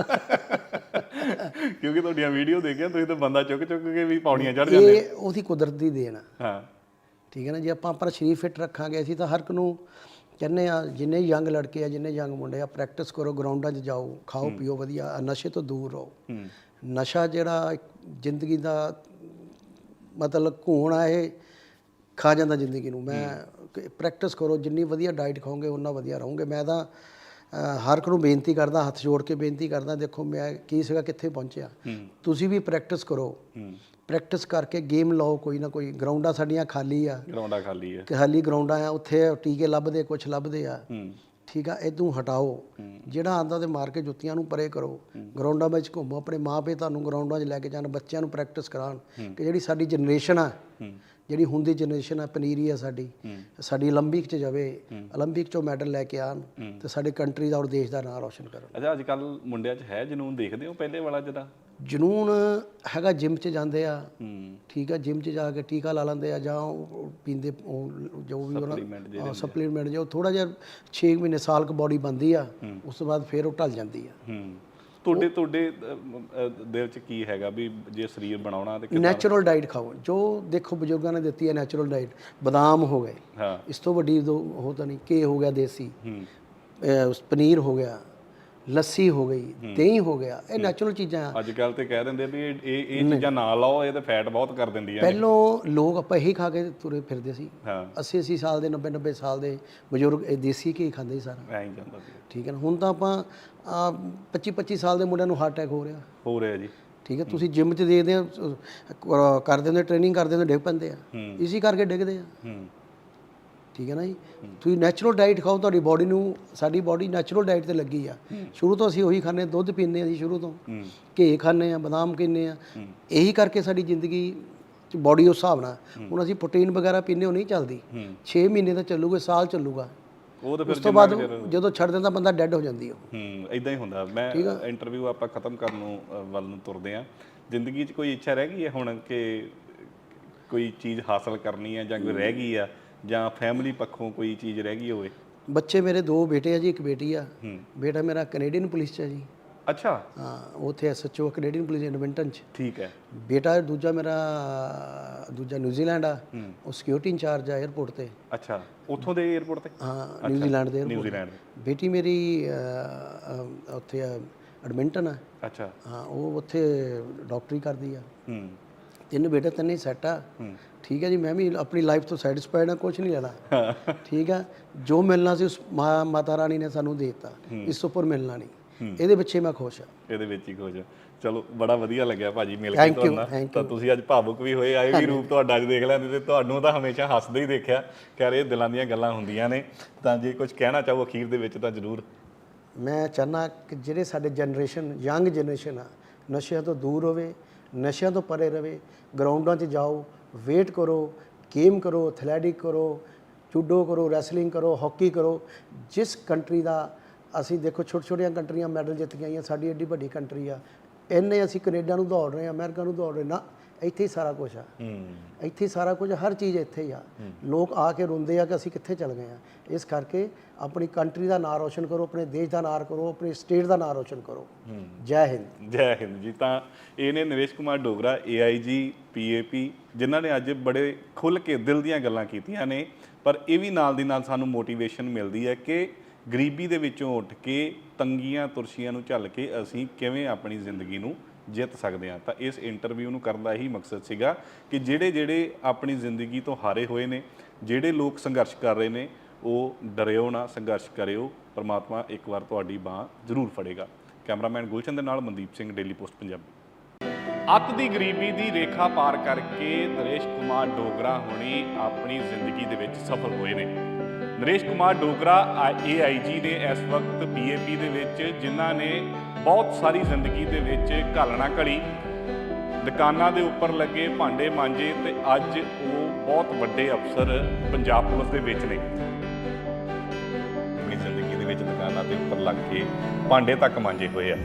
[SPEAKER 1] ਕਿਉਂਕਿ ਤੁਹਾਡੀਆਂ ਵੀਡੀਓ ਦੇਖਿਆ ਤੁਸੀਂ ਤਾਂ ਬੰਦਾ ਚੁੱਕ ਚੁੱਕ ਕੇ ਵੀ ਪੌੜੀਆਂ ਚੜ ਜਾਂਦੇ
[SPEAKER 2] ਇਹ ਉਹਦੀ ਕੁਦਰਤ ਦੀ ਦੇਣ ਆ।
[SPEAKER 1] ਹਾਂ।
[SPEAKER 2] ਠੀਕ ਹੈ ਨਾ ਜੇ ਆਪਾਂ ਆਪਣਾ ਸਰੀਰ ਫਿੱਟ ਰੱਖਾਂਗੇ ਅਸੀਂ ਤਾਂ ਹਰ ਇੱਕ ਨੂੰ ਕਹਿੰਦੇ ਆ ਜਿੰਨੇ ਯੰਗ ਲੜਕੇ ਆ ਜਿੰਨੇ ਯੰਗ ਮੁੰਡੇ ਆ ਪ੍ਰੈਕਟਿਸ ਕਰੋ ਗਰਾਊਂਡਾਂ 'ਚ ਜਾਓ ਖਾਓ ਪੀਓ ਵਧੀਆ। ਨਸ਼ੇ ਤੋਂ ਦੂਰ ਰਹੋ। ਨਸ਼ਾ ਜਿਹੜਾ ਜ਼ਿੰਦਗੀ ਦਾ ਮਤਲਬ ਘੂਣ ਆ ਇਹ ਖਾ ਜਾਂਦਾ ਜ਼ਿੰਦਗੀ ਨੂੰ। ਮੈਂ ਪ੍ਰੈਕਟਿਸ ਕਰੋ ਜਿੰਨੀ ਵਧੀਆ ਡਾਈਟ ਖਾਓਗੇ ਉਨਾ ਵਧੀਆ ਰਹੋਗੇ। ਮੈਂ ਤਾਂ ਹਰ ਇੱਕ ਨੂੰ ਬੇਨਤੀ ਕਰਦਾ ਹੱਥ ਜੋੜ ਕੇ ਬੇਨਤੀ ਕਰਦਾ ਦੇਖੋ ਮੈਂ ਕੀ ਸੀਗਾ ਕਿੱਥੇ ਪਹੁੰਚਿਆ। ਤੁਸੀਂ ਵੀ ਪ੍ਰੈਕਟਿਸ ਕਰੋ। ਪ੍ਰੈਕਟਿਸ ਕਰਕੇ ਗੇਮ ਲਾਓ ਕੋਈ ਨਾ ਕੋਈ ਗਰਾਊਂਡਾਂ ਸਾਡੀਆਂ ਖਾਲੀ ਆ
[SPEAKER 1] ਗਰਾਊਂਡਾ ਖਾਲੀ ਹੈ
[SPEAKER 2] ਖਾਲੀ ਗਰਾਊਂਡਾਂ ਆ ਉੱਥੇ ਟੀਕੇ ਲੱਭਦੇ ਕੁਝ ਲੱਭਦੇ ਆ
[SPEAKER 1] ਹੂੰ
[SPEAKER 2] ਠੀਕ ਆ ਇਦੋਂ ਹਟਾਓ ਜਿਹੜਾ ਆਂਦਾ ਤੇ ਮਾਰ ਕੇ ਜੁੱਤੀਆਂ ਨੂੰ ਪਰੇ ਕਰੋ ਗਰਾਊਂਡਾਂ ਵਿੱਚ ਘੁੰਮੋ ਆਪਣੇ ਮਾਪੇ ਤੁਹਾਨੂੰ ਗਰਾਊਂਡਾਂ 'ਚ ਲੈ ਕੇ ਜਾਣ ਬੱਚਿਆਂ ਨੂੰ ਪ੍ਰੈਕਟਿਸ ਕਰਾਉਣ ਕਿ ਜਿਹੜੀ ਸਾਡੀ ਜਨਰੇਸ਼ਨ ਆ ਜਿਹੜੀ ਹੁਣ ਦੀ ਜਨਰੇਸ਼ਨ ਆ ਪਨੀਰੀ ਆ ਸਾਡੀ ਸਾਡੀ 올림픽 'ਚ ਜਾਵੇ 올림픽 'ਚੋਂ ਮੈਡਲ ਲੈ ਕੇ ਆਣ ਤੇ ਸਾਡੇ ਕੰਟਰੀ ਦਾ ਔਰ ਦੇਸ਼ ਦਾ ਨਾਮ ਰੌਸ਼ਨ ਕਰਨ
[SPEAKER 1] ਅੱਛਾ ਅੱਜ ਕੱਲ ਮੁੰਡਿਆਂ 'ਚ ਹੈ ਜਨੂਨ ਦੇਖਦੇ ਹੋ ਪਹਿਲੇ ਵਾਲਾ ਜਿਹੜਾ
[SPEAKER 2] ਜਨੂਨ ਹੈਗਾ ਜਿਮ 'ਚ ਜਾਂਦੇ ਆ। ਠੀਕ ਆ ਜਿਮ 'ਚ ਜਾ ਕੇ ਟੀਕਾ ਲਾ ਲੈਂਦੇ ਆ ਜਾਂ ਉਹ ਪੀਂਦੇ ਉਹ ਜੋ ਵੀ ਉਹਨਾਂ ਸਪਲੀਮੈਂਟ ਜੋ ਥੋੜਾ ਜਿਹਾ 6 ਮਹੀਨੇ ਸਾਲ ਕ ਬਾਡੀ ਬੰਦੀ ਆ ਉਸ ਤੋਂ ਬਾਅਦ ਫੇਰ ਉਹ ਢਲ ਜਾਂਦੀ ਆ।
[SPEAKER 1] ਤੁਹਾਡੇ ਤੁਹਾਡੇ ਦਿਲ 'ਚ ਕੀ ਹੈਗਾ ਵੀ ਜੇ ਸਰੀਰ ਬਣਾਉਣਾ ਤੇ
[SPEAKER 2] ਨੈਚੁਰਲ ਡਾਈਟ ਖਾਓ। ਜੋ ਦੇਖੋ ਬਜ਼ੁਰਗਾਂ ਨੇ ਦਿੱਤੀ ਹੈ ਨੈਚੁਰਲ ਡਾਈਟ ਬਦਾਮ ਹੋ ਗਏ।
[SPEAKER 1] ਹਾਂ।
[SPEAKER 2] ਇਸ ਤੋਂ ਵੱਡੀ ਉਹ ਤਾਂ ਨਹੀਂ ਕੇ ਹੋ ਗਿਆ ਦੇਸੀ।
[SPEAKER 1] ਹੂੰ।
[SPEAKER 2] ਅਹ ਉਸ ਪਨੀਰ ਹੋ ਗਿਆ। ਲੱਸੀ ਹੋ ਗਈ ਦਹੀਂ ਹੋ ਗਿਆ ਇਹ ਨੈਚੁਰਲ ਚੀਜ਼ਾਂ ਆ।
[SPEAKER 1] ਅੱਜ ਕੱਲ ਤੇ ਕਹਿ ਦਿੰਦੇ ਵੀ ਇਹ ਇਹ ਚੀਜ਼ਾਂ ਨਾ ਲਾਓ ਇਹ ਤੇ ਫੈਟ ਬਹੁਤ ਕਰ ਦਿੰਦੀਆਂ ਨੇ।
[SPEAKER 2] ਪਹਿਲੋਂ ਲੋਕ ਆਪਾਂ ਇਹੀ ਖਾ ਕੇ ਤੁਰੇ ਫਿਰਦੇ ਸੀ।
[SPEAKER 1] ਹਾਂ।
[SPEAKER 2] 80 80 ਸਾਲ ਦੇ 90 90 ਸਾਲ ਦੇ ਬਜ਼ੁਰਗ ਇਹ ਦੇਸੀ ਘੀ ਖਾਂਦੇ ਸੀ ਸਾਰਾ।
[SPEAKER 1] ਐਂ ਜਾਂਦਾ ਸੀ।
[SPEAKER 2] ਠੀਕ ਹੈ ਹੁਣ ਤਾਂ ਆਪਾਂ 25 25 ਸਾਲ ਦੇ ਮੁੰਡਿਆਂ ਨੂੰ ਹਾਰਟ ਅਟੈਕ ਹੋ ਰਿਹਾ।
[SPEAKER 1] ਹੋ ਰਿਹਾ ਜੀ।
[SPEAKER 2] ਠੀਕ ਹੈ ਤੁਸੀਂ ਜਿਮ 'ਚ ਦੇਖਦੇ ਆ ਕਰਦੇ ਹੁੰਦੇ ਟ੍ਰੇਨਿੰਗ ਕਰਦੇ ਹੁੰਦੇ ਡਿੱਗ ਪੈਂਦੇ ਆ। ਇਸੀ ਕਰਕੇ ਡਿੱਗਦੇ ਆ।
[SPEAKER 1] ਹੂੰ।
[SPEAKER 2] ਠੀਕ ਹੈ ਨਾ ਜੀ? ਤੁਸੀਂ ਨੈਚੁਰਲ ਡਾਈਟ ਖਾਓ ਤੁਹਾਡੀ ਬਾਡੀ ਨੂੰ ਸਾਡੀ ਬਾਡੀ ਨੈਚੁਰਲ ਡਾਈਟ ਤੇ ਲੱਗੀ ਆ। ਸ਼ੁਰੂ ਤੋਂ ਅਸੀਂ ਉਹੀ ਖਾਂਦੇ ਦੁੱਧ ਪੀਂਦੇ ਆ ਜੀ ਸ਼ੁਰੂ ਤੋਂ। ਘੀ ਖਾਂਦੇ ਆ ਬਦਾਮ ਪੀਂਦੇ ਆ ਇਹੀ ਕਰਕੇ ਸਾਡੀ ਜ਼ਿੰਦਗੀ ਚ ਬਾਡੀ ਉਸ ਹਿਸਾਬ ਨਾਲ। ਹੁਣ ਅਸੀਂ ਪ੍ਰੋਟੀਨ ਵਗੈਰਾ ਪੀਂਦੇ ਹੋ ਨਹੀਂ ਚੱਲਦੀ। 6 ਮਹੀਨੇ ਤਾਂ ਚੱਲੂਗਾ ਸਾਲ ਚੱਲੂਗਾ।
[SPEAKER 1] ਉਹ ਤਾਂ ਫਿਰ
[SPEAKER 2] ਉਸ ਤੋਂ ਬਾਅਦ ਜਦੋਂ ਛੱਡ ਦਿੰਦਾ ਬੰਦਾ ਡੈੱਡ ਹੋ ਜਾਂਦੀ ਉਹ।
[SPEAKER 1] ਹੂੰ ਇਦਾਂ ਹੀ ਹੁੰਦਾ। ਮੈਂ ਇੰਟਰਵਿਊ ਆਪਾਂ ਖਤਮ ਕਰਨ ਨੂੰ ਵੱਲ ਨੂੰ ਤੁਰਦੇ ਆ ਜ਼ਿੰਦਗੀ 'ਚ ਕੋਈ ਇੱਛਾ ਰਹਿ ਗਈ ਹੈ ਹੁਣ ਕਿ ਕੋਈ ਚੀਜ਼ ਹਾਸਲ ਕਰਨੀ ਹੈ ਜਾਂ ਕੋਈ ਰਹਿ ਗਈ ਆ? ਜਾਂ ਫੈਮਿਲੀ ਪੱਖੋਂ ਕੋਈ ਚੀਜ਼ ਰਹਿ ਗਈ ਹੋਵੇ?
[SPEAKER 2] ਬੱਚੇ ਮੇਰੇ ਦੋ ਬੇਟੇ ਆ ਜੀ ਇੱਕ ਬੇਟੀ ਆ। ਬੇਟਾ ਮੇਰਾ ਕੈਨੇਡੀਅਨ ਪੁਲਿਸ ਚ ਆ ਜੀ।
[SPEAKER 1] ਅੱਛਾ।
[SPEAKER 2] ਹਾਂ ਉੱਥੇ ਐਸਐਚਓ ਕੈਨੇਡੀਅਨ ਪੁਲਿਸ ਐਡਮਿੰਟਨ ਚ।
[SPEAKER 1] ਠੀਕ ਹੈ।
[SPEAKER 2] ਬੇਟਾ ਦੂਜਾ ਮੇਰਾ ਦੂਜਾ ਨਿਊਜ਼ੀਲੈਂਡ ਆ। ਉਹ ਸਿਕਿਉਰਿਟੀ ਇੰਚਾਰਜ ਆ 에어ਪੋਰਟ ਤੇ।
[SPEAKER 1] ਅੱਛਾ ਉੱਥੋਂ ਦੇ 에어ਪੋਰਟ ਤੇ
[SPEAKER 2] ਹਾਂ ਨਿਊਜ਼ੀਲੈਂਡ ਦੇ
[SPEAKER 1] ਨਿਊਜ਼ੀਲੈਂਡ
[SPEAKER 2] ਬੇਟੀ ਮੇਰੀ ਉੱਥੇ ਐਡਮਿੰਟਨ ਆ।
[SPEAKER 1] ਅੱਛਾ।
[SPEAKER 2] ਹਾਂ ਉਹ ਉੱਥੇ ਡਾਕਟਰੀ ਕਰਦੀ ਆ।
[SPEAKER 1] ਹੂੰ।
[SPEAKER 2] ਤਿੰਨ ਬੇਟੇ ਤਿੰਨੇ ਹੀ ਸੈੱਟ ਆ। ਠੀਕ ਹੈ ਜੀ ਮੈਂ ਵੀ ਆਪਣੀ ਲਾਈਫ ਤੋਂ ਸੈਟੀਸਫਾਈਡ ਆ ਕੁਝ ਨਹੀਂ ਲੈਣਾ। ਠੀਕ ਆ ਜੋ ਮਿਲਣਾ ਸੀ ਉਸ ਮਾਤਾ ਰਾਣੀ ਨੇ ਸਾਨੂੰ ਦੇ ਦਿੱਤਾ। ਇਸ ਤੋਂ ਉੱਪਰ ਮਿਲਣਾ ਨਹੀਂ। ਇਹਦੇ ਪਿੱਛੇ ਮੈਂ ਖੁਸ਼ ਆ
[SPEAKER 1] ਇਹਦੇ ਵਿੱਚ ਹੀ ਕੁਝ ਚਲੋ ਬੜਾ ਵਧੀਆ ਲੱਗਿਆ ਭਾਜੀ ਮਿਲ ਕੇ ਤੁਹਾਨੂੰ ਤਾਂ ਤੁਸੀਂ ਅੱਜ ਭਾਵੁਕ ਵੀ ਹੋਏ ਆਏ ਵੀ ਰੂਪ ਤੁਹਾਡਾ ਅੱਜ ਦੇਖ ਲੈਂਦੇ ਤੇ ਤੁਹਾਨੂੰ ਤਾਂ ਹਮੇਸ਼ਾ ਹੱਸਦੇ ਹੀ ਦੇਖਿਆ। ਕਹਿ ਰਹੇ ਦਿਲਾਂ ਦੀਆਂ ਗੱਲਾਂ ਹੁੰਦੀਆਂ ਨੇ। ਤਾਂ ਜੇ ਕੁਝ ਕਹਿਣਾ ਚਾਹੋ ਅਖੀਰ ਦੇ ਵਿੱਚ ਤਾਂ ਜ਼ਰੂਰ।
[SPEAKER 2] ਮੈਂ ਚਾਹਨਾ ਕਿ ਜਿਹੜੇ ਸਾਡੇ ਜਨਰੇਸ਼ਨ ਯੰਗ ਜਨਰੇਸ਼ਨ ਆ ਨਸ਼ਿਆਂ ਤੋਂ ਦੂਰ ਹੋਵੇ ਨਸ਼ਿਆਂ ਤੋਂ ਪਰੇ ਰਵੇ ਗਰਾਊਂਡਾਂ 'ਚ ਜਾਓ ਵੇਟ ਕਰੋ, ਗੇਮ ਕਰੋ ਐਥਲੈਟਿਕ ਕਰੋ ਜੂਡੋ ਕਰੋ ਰੈਸਲਿੰਗ ਕਰੋ ਹਾਕੀ ਕਰੋ, ਜਿਸ ਕੰਟਰੀ ਦਾ ਅਸੀਂ ਦੇਖੋ ਛੋਟੇ ਛੋਟੀਆਂ ਕੰਟਰੀਆਂ ਮੈਡਲ ਜਿੱਤ ਗਈਆਂ ਆਈਆਂ, ਸਾਡੀ ਏਡੀ ਵੱਡੀ ਕੰਟਰੀ ਆ। ਇੰਨੇ ਅਸੀਂ ਕੈਨੇਡਾ ਨੂੰ ਦੌੜ ਰਹੇ ਆ ਅਮਰੀਕਾ ਨੂੰ ਦੌੜ ਰਹੇ ਨਾ ਇੱਥੇ ਹੀ ਸਾਰਾ ਕੁਝ ਆ।
[SPEAKER 1] ਹੂੰ।
[SPEAKER 2] ਇੱਥੇ ਹੀ ਸਾਰਾ ਕੁਝ ਹਰ ਚੀਜ਼ ਇੱਥੇ ਹੀ ਆ। ਲੋਕ ਆ ਕੇ ਰੋਂਦੇ ਆ ਕਿ ਅਸੀਂ ਕਿੱਥੇ ਚਲ ਗਏ ਆ। ਇਸ ਕਰਕੇ ਆਪਣੀ ਕੰਟਰੀ ਦਾ ਨਾਂ ਰੋਸ਼ਨ ਕਰੋ ਆਪਣੇ ਦੇਸ਼ ਦਾ ਨਾਂ ਕਰੋ ਆਪਣੇ ਸਟੇਟ ਦਾ ਨਾਂ ਰੋਸ਼ਨ ਕਰੋ। ਜੈ ਹਿੰਦ।
[SPEAKER 1] ਜੈ ਹਿੰਦ ਜੀ ਤਾਂ ਇਹ ਨੇ ਨਰੇਸ਼ ਕੁਮਾਰ ਡੋਗਰਾ AIG PAP ਜਿਨ੍ਹਾਂ ਨੇ ਅੱਜ ਬੜੇ ਖੁੱਲ ਕੇ ਦਿਲ ਦੀਆਂ ਗੱਲਾਂ ਕੀਤੀਆਂ ਨੇ। ਪਰ ਇਹ ਵੀ ਨਾਲ ਦੀ ਨਾਲ ਸਾਨੂੰ ਮੋਟੀਵੇਸ਼ਨ ਮਿਲਦੀ ਹੈ ਕਿ ਗਰੀਬੀ ਦੇ ਵਿੱਚੋਂ ਉੱਠ ਕੇ ਤੰਗੀਆਂ ਤੁਰਸ਼ੀਆਂ ਨੂੰ ਝੱਲ ਕੇ ਅਸੀਂ ਕਿਵੇਂ ਆਪਣੀ ਜ਼ਿੰਦਗੀ ਨੂੰ ਜਿੱਤ ਸਕਦੇ ਹਾਂ। ਤਾਂ ਇਸ ਇੰਟਰਵਿਊ ਨੂੰ ਕਰਨ ਦਾ ਇਹੀ ਮਕਸਦ ਸੀਗਾ ਕਿ ਜਿਹੜੇ ਜਿਹੜੇ ਆਪਣੀ ਜ਼ਿੰਦਗੀ ਤੋਂ ਹਾਰੇ ਹੋਏ ਨੇ, ਜਿਹੜੇ ਲੋਕ ਸੰਘਰਸ਼ ਕਰ ਰਹੇ ਨੇ, ਉਹ ਡਰਿਓ ਨਾ, ਸੰਘਰਸ਼ ਕਰਿਓ। ਪਰਮਾਤਮਾ ਇੱਕ ਵਾਰ ਤੁਹਾਡੀ ਬਾਹ ਜ਼ਰੂਰ ਫੜੇਗਾ। ਕੈਮਰਾਮੈਨ ਗੁਲਸ਼ਨ ਦੇ ਨਾਲ ਮਨਦੀਪ ਸਿੰਘ, ਡੇਲੀ ਪੋਸਟ ਪੰਜਾਬੀ। ਅੱਤ ਦੀ ਗਰੀਬੀ ਦੀ ਰੇਖਾ ਪਾਰ ਕਰਕੇ ਨਰੇਸ਼ ਕੁਮਾਰ ਡੋਗਰਾ ਹੁਣੀ ਆਪਣੀ ਜ਼ਿੰਦਗੀ ਦੇ ਵਿੱਚ ਸਫਲ ਹੋਏ ਨੇ। ਨਰੇਸ਼ ਕੁਮਾਰ ਡੋਗਰਾ ਏਆਈਜੀ ਨੇ ਇਸ ਵਕਤ ਪੀਏਪੀ ਦੇ ਵਿੱਚ ਜਿਨ੍ਹਾਂ ਨੇ ਬਹੁਤ ਸਾਰੀ ਜ਼ਿੰਦਗੀ ਦੇ ਵਿੱਚ ਘਾਲਣਾ ਘੜੀ। ਦੁਕਾਨਾਂ ਦੇ ਉੱਪਰ ਲੱਗੇ ਭਾਂਡੇ ਮਾਂਜੇ ਤੇ ਅੱਜ ਉਹ ਬਹੁਤ ਵੱਡੇ ਅਫਸਰ ਪੰਜਾਬ ਪੁਲਿਸ ਦੇ ਵਿੱਚ ਨੇ। ਆਪਣੀ ਜ਼ਿੰਦਗੀ ਦੇ ਵਿੱਚ ਦੁਕਾਨਾਂ ਦੇ ਉੱਪਰ ਲੱਗ ਕੇ ਭਾਂਡੇ ਤੱਕ ਮਾਂਜੇ ਹੋਏ ਆ।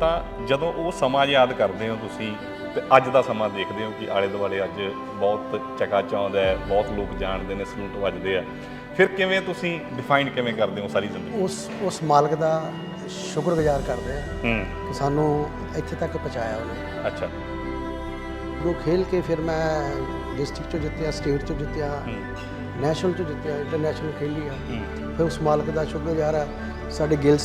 [SPEAKER 1] ਤਾਂ ਜਦੋਂ ਉਹ ਸਮਾਂ ਯਾਦ ਕਰਦੇ ਹੋ ਤੁਸੀਂ ਤੇ ਅੱਜ ਦਾ ਸਮਾਂ ਦੇਖਦੇ ਹੋ ਕਿ ਆਲੇ ਦੁਆਲੇ ਅੱਜ ਬਹੁਤ ਚਕਾਚੌਂਦ ਹੈ ਬਹੁਤ ਲੋਕ ਜਾਣਦੇ ਨੇ ਸਲੂਟ ਵੱਜਦੇ ਆ। ਫਿਰ ਕਿਵੇਂ ਤੁਸੀਂ ਡਿਫਾਈਨ ਕਿਵੇਂ ਕਰਦੇ ਹੋ ਸਾਰੀ ਜ਼ਿੰਦਗੀ?
[SPEAKER 2] ਉਸ ਉਸ ਮਾਲਕ ਦਾ ਸ਼ੁਕਰਗੁਜ਼ਾਰ ਕਰਦੇ ਆ
[SPEAKER 1] ਹੂੰ।
[SPEAKER 2] ਕਿ ਸਾਨੂੰ ਇੱਥੇ ਤੱਕ ਪਹੁੰਚਾਇਆ ਉਹਨੇ।
[SPEAKER 1] ਅੱਛਾ।
[SPEAKER 2] ਉਹ ਖੇਲ ਕੇ ਫਿਰ ਮੈਂ ਡਿਸਟ੍ਰਿਕਟ ਚੋਂ ਜਿੱਤਿਆ ਸਟੇਟ ਚੋਂ ਜਿੱਤਿਆ
[SPEAKER 1] ਹੂੰ।
[SPEAKER 2] ਨੈਸ਼ਨਲ ਚੋਂ ਜਿੱਤਿਆ ਇੰਟਰਨੈਸ਼ਨਲ ਖੇਲੀ ਆ।
[SPEAKER 1] ਹੂੰ।
[SPEAKER 2] ਫਿਰ ਉਸ ਮਾਲਕ ਦਾ ਸ਼ੁਕਰਗੁਜ਼ਾਰ ਆ। ਸਾਡੇ ਗਿੱਲ